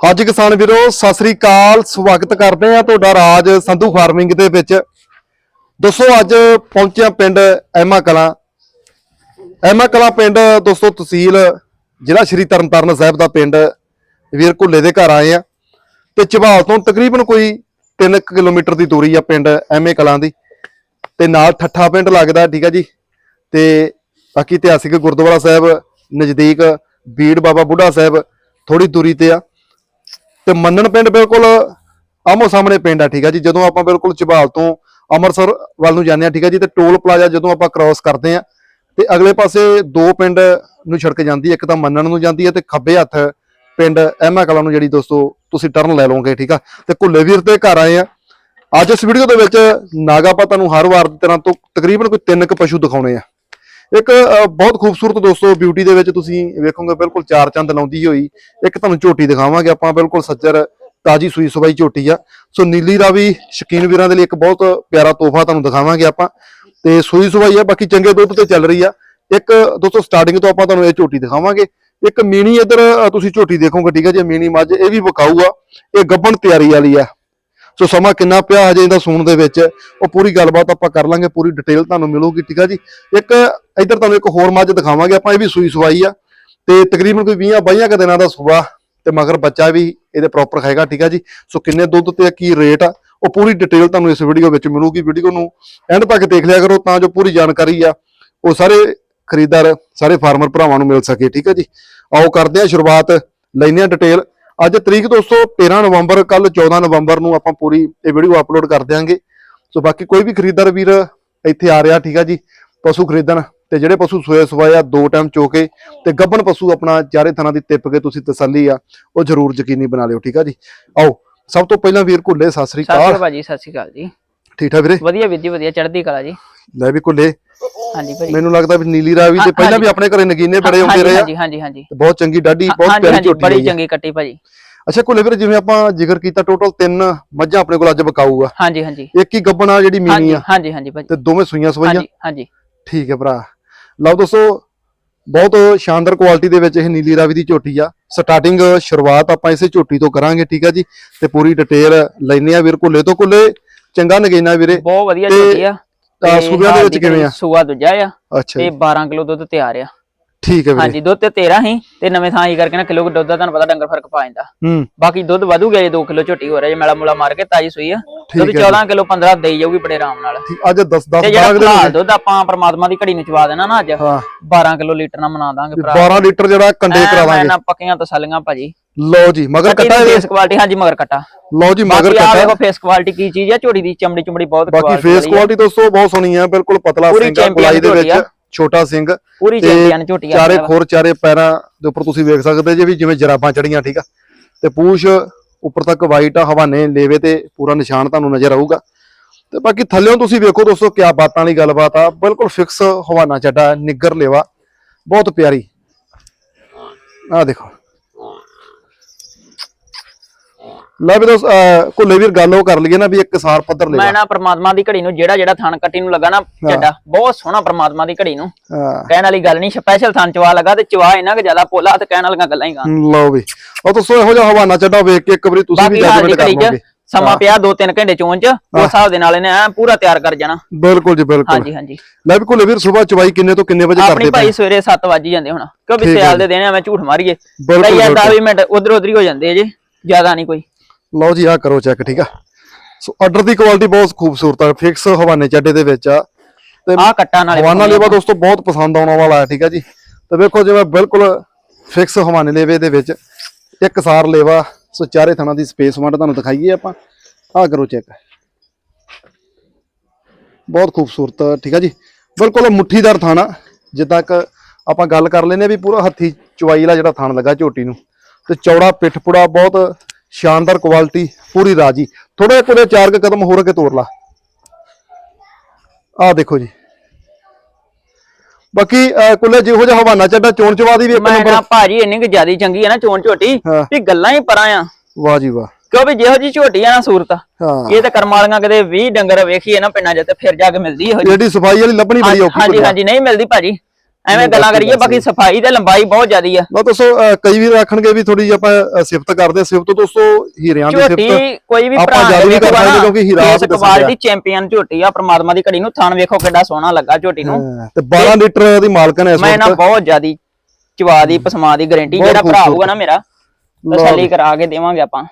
ਹਾਂਜੀ ਕਿਸਾਨ ਵੀਰੋ, ਸਤਿ ਸ੍ਰੀ ਅਕਾਲ, ਸਵਾਗਤ ਕਰਦੇ ਆ ਤੁਹਾਡਾ ਰਾਜ ਸੰਧੂ ਫਾਰਮਿੰਗ ਦੇ ਵਿੱਚ। ਦੋਸਤੋ, ਅੱਜ ਪਹੁੰਚਿਆ ਪਿੰਡ ਐਮਾ ਕਲਾਂ। ਐਮਾ ਕਲਾਂ ਪਿੰਡ, ਦੋਸਤੋ, ਤਹਿਸੀਲ ਜ਼ਿਲ੍ਹਾ ਸ਼੍ਰੀ ਤਰਨਤਾਰਨ ਸਾਹਿਬ ਦਾ ਪਿੰਡ ਵੀਰ ਘੁੱਲੇ ਦੇ ਘਰ ਆਏ ਆ ਤੇ ਚਬਾਲ ਤੋਂ ਤਕਰੀਬਨ ਕੋਈ 3 ਕਿਲੋਮੀਟਰ ਦੀ ਦੂਰੀ ਆ ਪਿੰਡ ਐਮੇ ਕਲਾਂ ਦੀ। ਤੇ ਨਾਲ ਠੱਠਾ ਪਿੰਡ ਲੱਗਦਾ, ਠੀਕ ਆ ਜੀ। ਤੇ ਬਾਕੀ ਇਤਿਹਾਸਿਕ ਗੁਰਦੁਆਰਾ ਸਾਹਿਬ ਨਜ਼ਦੀਕ, ਬੀੜ ਬਾਬਾ ਬੁੱਢਾ ਸਾਹਿਬ ਥੋੜੀ ਦੂਰੀ ਤੇ ਆ। ਤੇ ਮੰਨਣ ਪਿੰਡ ਬਿਲਕੁਲ ਆਮੋ ਸਾਹਮਣੇ ਪਿੰਡ ਆ, ਠੀਕ ਆ ਜੀ। ਜਦੋਂ ਆਪਾਂ ਬਿਲਕੁਲ ਚਬਾਲ ਤੋਂ ਅੰਮ੍ਰਿਤਸਰ ਵੱਲ ਨੂੰ ਜਾਂਦੇ ਆ, ਠੀਕ ਆ ਜੀ, ਤੇ ਟੋਲ ਪਲਾਜ਼ਾ ਜਦੋਂ ਆਪਾਂ ਕ੍ਰਾਸ ਕਰਦੇ ਆ, ਤੇ ਅਗਲੇ ਪਾਸੇ ਦੋ ਪਿੰਡ ਨੂੰ ਸੜਕ ਜਾਂਦੀ ਹੈ ਇੱਕ ਤਾਂ ਮੰਨਣ ਨੂੰ ਜਾਂਦੀ ਹੈ ਤੇ ਖੱਬੇ ਹੱਥ ਪਿੰਡ ਐਮਾ ਕਲਾ ਨੂੰ ਜਿਹੜੀ ਦੋਸਤੋ ਤੁਸੀਂ ਟਰਨ ਲੈ ਲਓਗੇ, ਠੀਕ ਆ। ਤੇ ਘੁੱਲੇ ਵੀਰ ਤੇ ਘਰ ਆਏ ਆ। ਅੱਜ ਇਸ ਵੀਡੀਓ ਦੇ ਵਿੱਚ ਨਾਗਾ ਤੁਹਾਨੂੰ ਹਰ ਵਾਰ ਦੀ ਤਰ੍ਹਾਂ ਤੋਂ ਤਕਰੀਬਨ ਕੋਈ ਤਿੰਨ ਕੁ ਪਸ਼ੂ ਦਿਖਾਉਣੇ ਆ। ਇੱਕ ਬਹੁਤ ਖੂਬਸੂਰਤ ਦੋਸਤੋ ਬਿਊਟੀ ਦੇ ਵਿੱਚ ਤੁਸੀਂ ਵੇਖੋਗੇ, ਬਿਲਕੁਲ ਚਾਰ ਚੰਦ ਲਾਉਂਦੀ ਹੋਈ। ਇੱਕ ਤੁਹਾਨੂੰ ਝੋਟੀ ਦਿਖਾਵਾਂਗੇ ਆਪਾਂ, ਬਿਲਕੁਲ ਸੱਜਰ, ਤਾਜੀ ਸੂਈ ਸਵਾਈ ਝੋਟੀ ਆ। ਸੋ ਨੀਲੀ ਰਾਵੀ ਸ਼ਕੀਨ ਵੀਰਾਂ ਦੇ ਲਈ ਇੱਕ ਬਹੁਤ ਪਿਆਰਾ ਤੋਹਫਾ ਤੁਹਾਨੂੰ ਦਿਖਾਵਾਂਗੇ ਆਪਾਂ। ਤੇ ਸੂਈ ਸਵਾਈ ਆ, ਬਾਕੀ ਚੰਗੇ ਦੁੱਧ ਤੇ ਚੱਲ ਰਹੀ ਆ। ਇੱਕ, ਦੋਸਤੋ ਸਟਾਰਟਿੰਗ ਤੋਂ ਆਪਾਂ ਤੁਹਾਨੂੰ ਇਹ ਝੋਟੀ ਦਿਖਾਵਾਂਗੇ। ਇੱਕ ਮੀਣੀ ਇੱਧਰ ਤੁਸੀਂ ਝੋਟੀ ਦੇਖੋਗੇ, ਠੀਕ ਹੈ ਜੇ, ਮੀਣੀ ਮੱਝ, ਇਹ ਵੀ ਵਿਕਾਊ ਆ। ਇਹ ਗੱਬਣ ਤਿਆਰੀ ਵਾਲੀ ਆ। ਸੋ ਸਮਾਂ ਕਿੰਨਾ ਪਿਆ ਹਜੇ ਇਹਦਾ ਸੂਣ ਦੇ ਵਿੱਚ, ਉਹ ਪੂਰੀ ਗੱਲਬਾਤ ਆਪਾਂ ਕਰ ਲਾਂਗੇ, ਪੂਰੀ ਡਿਟੇਲ ਤੁਹਾਨੂੰ ਮਿਲੂਗੀ, ਠੀਕ ਆ ਜੀ? ਇੱਕ, ਇੱਧਰ ਤੁਹਾਨੂੰ ਇੱਕ ਹੋਰ ਮੱਝ ਦਿਖਾਵਾਂਗੇ, ਆਪਾਂ ਇਹ ਵੀ ਸੂਈ ਸਵਾਈ ਆ, ਤੇ ਤਕਰੀਬਨ ਕੋਈ 20 22 ਕੁ ਦਿਨਾਂ ਦਾ ਸੂਆ, ਤੇ ਮਗਰ ਬੱਚਾ ਵੀ ਇਹਦੇ ਪ੍ਰੋਪਰ ਹੈਗਾ ਠੀਕ ਆ ਜੀ? ਸੋ ਕਿੰਨੇ ਦੁੱਧ ਤੇ ਕੀ ਰੇਟ ਆ, ਉਹ ਪੂਰੀ ਡਿਟੇਲ ਤੁਹਾਨੂੰ ਇਸ ਵੀਡੀਓ ਵਿੱਚ ਮਿਲੂਗੀ ਵੀਡੀਓ ਨੂੰ ਐਂਡ ਤੱਕ ਦੇਖ ਲਿਆ ਕਰੋ, ਤਾਂ ਜੋ ਪੂਰੀ ਜਾਣਕਾਰੀ ਆ, ਉਹ ਸਾਰੇ ਖਰੀਦਦਾਰ, ਸਾਰੇ ਫਾਰਮਰ ਭਰਾਵਾਂ ਨੂੰ ਮਿਲ ਸਕੇ, ਠੀਕ ਆ ਜੀ? ਆਓ ਕਰਦੇ ਆ ਸ਼ੁਰੂਆਤ ਲੈਨੇ ਆ ਡਿਟੇਲ ਅੱਜ ਤਰੀਕ ਦੋਸਤੋ 13 ਨਵੰਬਰ ਕੱਲ 14 ਨਵੰਬਰ ਨੂੰ ਆਪਾਂ ਪੂਰੀ ਇਹ ਵੀਡੀਓ ਅਪਲੋਡ ਕਰ ਦਿਆਂਗੇ। ਸੋ ਬਾਕੀ ਕੋਈ ਵੀ ਖਰੀਦਦਾਰ ਵੀਰ ਇੱਥੇ ਆ ਰਿਹਾ ਠੀਕ ਆ ਜੀ ਪਸ਼ੂ ਖਰੀਦਣ ਤੇ ਜਿਹੜੇ ਪਸ਼ੂ ਸੋਏ ਸਵਾਏ ਆ ਦੋ ਟਾਈਮ ਚੋਕੇ ਤੇ ਗੱਬਣ ਪਸ਼ੂ ਆਪਣਾ ਚਾਰੇ ਥਾਂ ਦੀ ਟਿੱਪ ਕੇ ਤੁਸੀਂ ਤਸੱਲੀ ਆ ਉਹ ਜ਼ਰੂਰ ਯਕੀਨੀ ਬਣਾ ਲਿਓ ਠੀਕ ਆ ਜੀ। ਆਓ ਸਭ ਤੋਂ ਪਹਿਲਾਂ ਵੀਰ ਘੁੱਲੇ ਸਤਿ ਸ੍ਰੀ ਅਕਾਲ। ਸਤਿ ਸ਼੍ਰੀ ਅਕਾਲ ਜੀ। ਠੀਕ ਠਾਕ ਵੀਰੇ? ਵਧੀਆ ਵੀਰ ਜੀ ਵਧੀਆ ਚੜ੍ਹਦੀ ਕਲਾ ਜੀ। ਲੈ ਵੀ ਘੁੱਲੇ। ਹਾਂਜੀ ਭਾਜੀ ਮੈਨੂੰ ਲੱਗਦਾ ਵੀ ਨੀਲੀ ਰਾਵੀ ਤੇ ਪਹਿਲਾਂ। ਵੀ ਆਪਣੇ ਘਰੇ ਨਗੀਨੇ ਬੜੇ ਆਉਂਦੇ ਰਹੇ ਹਾਂਜੀ ਹਾਂਜੀ ਹਾਂਜੀ। ਬਹੁਤ ਚੰਗੀ ਡਾਢੀ ਬਹੁਤ ਪਿਆਰੀ ਝੋਟੀ ਬੜੀ ਚੰਗੀ ਕੱਟੀ ਭਾਜੀ। ਅੱਛਾ ਘੁੱਲੇ ਵੀਰੇ ਜਿਵੇਂ ਆਪਾਂ ਜ਼ਿਕਰ ਕੀਤਾ ਟੋਟਲ ਤਿੰਨ ਮੱਝਾਂ ਆਪਣੇ ਕੋਲ ਅੱਜ ਵਿਕਾਊ ਆ ਹਾਂਜੀ ਹਾਂਜੀ। ਇੱਕ ਹੀ ਗੱਬਣ ਆ ਜਿਹੜੀ ਮੀਨੀ ਆ। ਹਾਂਜੀ ਹਾਂਜੀ ਭਾਜੀ। ਤੇ ਦੋਵੇਂ ਸੂਈਆਂ ਸਵਾਈਆਂ। ਹਾਂਜੀ ਹਾਂਜੀ। ਠੀਕ ਹੈ ਭਰਾ। ਲਓ ਦੋਸਤੋ ਬਹੁਤ ਸ਼ਾਨਦਾਰ ਕੁਆਲਿਟੀ ਦੇ ਵਿੱਚ ਇਹ ਨੀਲੀ ਰਾਵੀ ਦੀ ਝੋਟੀ ਆ। ਸਟਾਰਟਿੰਗ ਸ਼ੁਰੂਆਤ ਆਪਾਂ ਇਸੇ ਝੋਟੀ ਤੋਂ ਕਰਾਂਗੇ ਠੀਕ ਆ ਜੀ? ਤੇ ਪੂਰੀ ਡਿਟੇਲ ਲੈਨੇ ਆ ਵੀਰ ਕੁੱਲੇ ਤੋਂ। ਕੁੱਲੇ ਚੰਗਾ ਨਗੀਨਾ ਵੀਰੇ। ਬਹੁਤ ਵਧੀਆ ਝੋਟੀ ਆ। ਤਾਂ ਸੂਬਿਆਂ ਦੇ ਵਿੱਚ ਕਿਵੇਂ ਆ? ਸੂਆ ਦੂਜਾ ਆ ਅੱਛਾ ਤੇ ਜੀ। 12 ਕਿਲੋ ਦੁੱਧ ਤਿਆਰ ਆ। ਠੀਕ ਹੈ ਵੀਰੇ। ਹਾਂਜੀ ਦੁੱਧ ਤੇ 13 ਹੀ ਤੇ ਨਵੇਂ ਥਾਂ ਹੀ ਕਰਕੇ ਨਾ ਕਿਲੋ ਦੁੱਧ ਦਾ ਤੁਹਾਨੂੰ ਪਤਾ ਡੰਗਰ ਫ਼ਰਕ ਪਾ ਜਾਂਦਾ। ਹੂੰ। ਬਾਕੀ ਦੁੱਧ ਵਧੂ ਗਿਆ ਜੇ 2 ਕਿਲੋ ਝੋਟੀ ਹੋ ਰਿਹਾ ਜੇ ਮੇਲਾ ਮੂਲਾ ਮਾਰ ਕੇ ਤਾਜੀ ਸੂਈ ਆ ਦੁੱਧ ਹੈ 14 ਕਿਲੋ 15 ਦੇਈ ਜਾਊਗੀ ਬੜੇ ਆਰਾਮ ਨਾਲ। ਅੱਜ 10 10 ਤੇ ਜਿਹੜਾ 12 ਦੇ ਦੁੱਧ ਆਪਾਂ ਪ੍ਰਮਾਤਮਾ ਦੀ ਘੜੀ ਨੂੰ ਚਵਾ ਦੇਣਾ ਨਾ ਅੱਜ ਹਾਂ। 12 ਕਿਲੋ ਲੀਟਰ ਨਾਲ ਮਨਾ ਦਾਂਗੇ ਭਰਾ। 12 ਲੀਟਰ ਜਿਹੜਾ ਕੰਡੇ ਕਰਾ ਮੈਂ ਦਾਂਗੇ ਨਾ ਪੱਕੀਆਂ ਤਸੱਲੀਆਂ ਭਾਜੀ। ਲਓ ਜੀ ਮਗਰ ਕੱਟੀ ਫੇਸ ਕੁਆਲਿਟੀ ਹਾਂਜੀ ਮਗਰ ਕੱਟਾ। ਲਓ ਜੀ ਮਗਰ ਕੱਟਾ। ਵੇਖੋ ਫੇਸ ਕੁਆਲਿਟੀ ਕੀ ਚੀਜ਼ ਆ ਝੋੜੀ ਦੀ ਚਮੜੀ ਚਮੜੀ ਬਹੁਤ ਬਾਕੀ ਫੇਸ। ਕੁਆਲਿਟੀ ਦੋਸਤੋ ਬਹੁਤ ਸੋਹਣੀ ਆ ਬਿਲਕੁਲ ਪਤਲਾ ਸਿੰਘ ਗੁਲਾਈ ਦੇ। ਵਿੱਚ ਛੋਟਾ ਸਿੰਘ। ਪੂਰੀ ਚੈਂਪੀਅਨ ਝੋਟੀ ਚਾਰੇ। ਖੋਰ ਚਾਰੇ ਪੈਰਾਂ ਦੇ ਉੱਪਰ ਤੁਸੀਂ ਵੇਖ ਸਕਦੇ ਜੇ ਵੀ ਜਿਵੇਂ ਜਰਾਬਾਂ ਚੜੀਆਂ ਠੀਕ ਆ। ਤੇ ਪੂਛ ਉੱਪਰ ਤੱਕ ਵਾਈਟ ਆ ਹਵਾਨੇ ਲੇਵੇ ਤੇ ਪੂਰਾ ਨਿਸ਼ਾਨ ਤੁਹਾਨੂੰ ਨਜ਼ਰ ਆਊਗਾ। ਤੇ ਬਾਕੀ ਥੱਲੇੋਂ ਤੁਸੀਂ ਵੇਖੋ ਦੋਸਤੋ ਕਿਆ ਬਾਤਾਂ ਵਾਲੀ ਗੱਲਬਾਤ ਆ। ਬਿਲਕੁਲ ਫਿਕਸ ਹਵਾਨਾ ਚੱਡਾ ਨਿੱਗਰ ਲੇਵਾ। ਬਹੁਤ ਪਿਆਰੀ। ਆ ਦੇਖੋ। ਲੈ ਵੀ ਦੋਸਤ ਘੁੱਲੇ ਵੀਰ ਗੱਲ ਉਹ ਕਰ ਲਈਏ ਨਾ ਵੀ ਇੱਕ ਸਾਰ ਪੱਧਰ ਮੈਂ ਲੇਵਾ ਨਾ ਪ੍ਰਮਾਤਮਾ ਦੀ ਘੜੀ ਨੂੰ ਜਿਹੜਾ ਜਿਹੜਾ ਥਣ ਕੱਟੀ ਨੂੰ ਲੱਗਾ ਨਾ ਚੱਡਾ ਬਹੁਤ ਸੋਹਣਾ ਪ੍ਰਮਾਤਮਾ ਦੀ ਘੜੀ ਨੂੰ। ਕਹਿਣ ਵਾਲੀ ਗੱਲ ਨਹੀਂ ਸਪੈਸ਼ਲ ਥਣ ਚਵਾ ਲੱਗਾ ਤੇ ਚਵਾ ਇਹਨਾਂ ਕਿ ਜ਼ਿਆਦਾ ਪੋਲਾ ਤੇ ਕਹਿਣ ਵਾਲੀਆਂ ਗੱਲਾਂ ਹੀ ਗਾ। ਲਓ ਵੀ। ਉਹ ਤੁਸੀਂ ਇਹੋ ਜਿਹਾ ਹਵਾਨਾ ਚੱਡਾ ਵੇਖ ਕੇ ਇੱਕ ਵਾਰੀ ਤੁਸੀਂ ਵੀ ਜੱਜਮੈਂਟ ਕਰ ਲਓਗੇ। ਸਮਾਂ ਪਿਆ 2-3 ਘੰਟੇ ਚੋਣ ਚ ਉਸ ਹਿਸਾਬ ਦੇ ਨਾਲ ਇਹਨੇ ਐਂ ਪੂਰਾ ਤਿਆਰ ਕਰ ਜਾਣਾ। ਬਿਲਕੁਲ ਜੀ ਬਿਲਕੁਲ। ਹਾਂਜੀ ਹਾਂਜੀ। ਲੈ ਵੀ ਘੁੱਲੇ ਵੀਰ ਸਵੇਰ ਚਵਾਈ ਕਿੰਨੇ ਤੋਂ ਕਿੰਨੇ ਵਜੇ ਆਪਣੀ ਕਰਦੇ ਭਾਈ ਸਵੇਰੇ 7 ਵਜ ਜਾਂਦੇ ਹੁਣ। ਕਿਉਂਕਿ ਸਿਆਲ ਦੇ ਦਿਨ ਐਵੇਂ ਝੂਠ ਮਾਰੀਏ। ਕਈ ਬਿਲਕੁਲ। 10 ਮਿੰਟ ਉਧਰ ਉਧਰ ਹੀ ਹੋ ਜਾਂਦੇ ਜੇ ਜ਼ਿਆਦਾ ਨਹੀਂ ਕੋਈ। ਲਓ ਜੀ ਆਹ ਕਰੋ ਚੈੱਕ ਠੀਕ ਆ? ਸੋ ਆਰਡਰ ਦੀ ਕੁਆਲਿਟੀ ਬਹੁਤ ਖੂਬਸੂਰਤ ਆ ਫਿਕਸ ਹਵਾਨੇ ਚੱਡੇ ਦੇ ਵਿੱਚ ਆ। ਤੇ ਆਹ ਕੱਟਾਂ ਨਾਲੇ ਹਵਾਨਾ ਲੇਵਾ ਦੋਸਤੋ ਬਹੁਤ ਪਸੰਦ ਆਉਣ ਵਾਲਾ ਹੈ ਠੀਕ ਆ ਜੀ? ਤੇ ਵੇਖੋ ਜਿਵੇਂ ਬਿਲਕੁਲ ਫਿਕਸ ਹਵਾਨੇ ਲੇਵੇ ਦੇ ਵਿੱਚ ਇੱਕ ਸਾਰ ਲੇਵਾ ਸੋ ਚਾਰੇ ਥਾਣਾ ਦੀ ਸਪੇਸ ਵੰਡ ਤੁਹਾਨੂੰ ਦਿਖਾਈਏ ਆਪਾਂ। ਆਹ ਕਰੋ ਚੈੱਕ ਬਹੁਤ ਖੂਬਸੂਰਤ ਠੀਕ ਆ ਜੀ? ਬਿਲਕੁਲ ਮੁੱਠੀਦਾਰ ਥਾਣਾ ਜਿੱਦਾਂ ਕਿ ਆਪਾਂ ਗੱਲ ਕਰ ਲੈਨੇ ਵੀ ਪੂਰਾ ਹੱਥੀ ਚਵਾਈ ਵਾਲਾ ਜਿਹੜਾ ਥਾਣ ਲੱਗਾ ਝੋਟੀ ਨੂੰ। ਤੇ ਚੌੜਾ ਪਿੱਠ ਪੁੜਾ ਬਹੁਤ ਸ਼ਾਨਦਾਰ ਕੁਆਲਿਟੀ ਪੂਰੀ ਰਾਜੀ। ਥੋੜੇ ਕੋਲੇ ਚਾਰ ਕੁ ਕਦਮ ਹੋਰ ਕੇ ਤੋੜ ਲਾ। ਆਹ ਦੇਖੋ ਜੀ। ਬਾਕੀ ਕੁੱਲੇ ਜਿਹੋ ਜਿਹਾ ਹਵਾਨਾ ਚੱਡਾ ਚੋਣ ਚਵਾ ਦੀ ਵੀ ਇੱਕ ਮੈਂ ਨੰਬਰ ਨਾ ਭਾਜੀ ਇੰਨੀ ਕਿ ਜਿਆਦੀ ਚੰਗੀ ਆ ਨਾ ਚੋਣ ਝੋਟੀ ਹਾਂ। ਵੀ ਗੱਲਾਂ ਹੀ ਪਰਾਂ ਆ। ਵਾਹ ਜੀ ਵਾਹ। ਕਿਉਂਕਿ ਜਿਹੋ ਜੀ ਝੋਟੀ ਆ ਨਾ ਸੂਰਤ ਹਾਂ। ਇਹ ਤਾਂ ਕਰਮ ਵਾਲੀਆਂ ਕਦੇ 20 ਡੰਗਰ ਵੇਖੀਏ ਨਾ ਪਿੰਡਾਂ 'ਚ ਤੇ ਫਿਰ ਜਾ ਕੇ ਮਿਲਦੀ ਇਹੋ ਜੀ ਜਿਹੜੀ ਸਫ਼ਾਈ ਵਾਲੀ ਲੱਭਣੀ ਬੜੀ ਔਖੀ ਹਾਂਜੀ। ਹਾਂਜੀ ਨਹੀਂ ਮਿਲਦੀ ਭਾਜੀ। ਐਵੇਂ ਗੱਲਾਂ ਕਰੀਏ ਬਾਕੀ ਸਫ਼ਾਈ ਤੇ ਲੰਬਾਈ ਬਹੁਤ ਜ਼ਿਆਦੀ ਆ। ਲਓ ਦੋਸਤੋ ਕਈ ਵੀ ਆਖਣਗੇ ਵੀ ਥੋੜੀ ਜਿਹੀ ਆਪਾਂ ਸਿਫਤ ਕਰਦੇ ਆ। ਸਿਫਤ ਦੋਸਤੋ ਹੀਰਿਆਂ ਦੀ ਝੋਟੀ ਸਿਫਤ ਕੋਈ ਵੀ ਆਪਾਂ ਭਰਾ ਜ਼ਿਆਦਾ ਨਹੀਂ ਕਰ ਸਕਦੇ ਕਿਉਂਕਿ ਹੀਰਾ ਆਪ ਦੱਸਣ ਕੁਆਲਿਟੀ ਚੈਂਪੀਅਨ ਝੋਟੀ ਆ ਪ੍ਰਮਾਤਮਾ ਦੀ ਘੜੀ ਨੂੰ ਥਣ ਵੇਖੋ ਕਿੱਡਾ ਸੋਹਣਾ ਲੱਗਾ ਝੋਟੀ ਨੂੰ। ਹਾਂ, ਤੇ 12 ਲੀਟਰ ਦੀ ਮਾਲਕਨ ਹੈ ਇਸ ਮੈਂ ਨਾ ਵਕਤ। ਬਹੁਤ ਜ਼ਿਆਦੀ ਚਵਾ ਦੀ ਪਸਮਾ ਦੀ ਗਾਰੰਟੀ ਬਹੁਤ ਜਿਹੜਾ ਭਰਾ ਖੂਬਸੂਰਤ। ਹੋਊਗਾ ਨਾ ਮੇਰਾ ਤਸੱਲੀ। ਕਰਾ ਕੇ ਦੇਵਾਂਗੇ ਆਪਾਂ।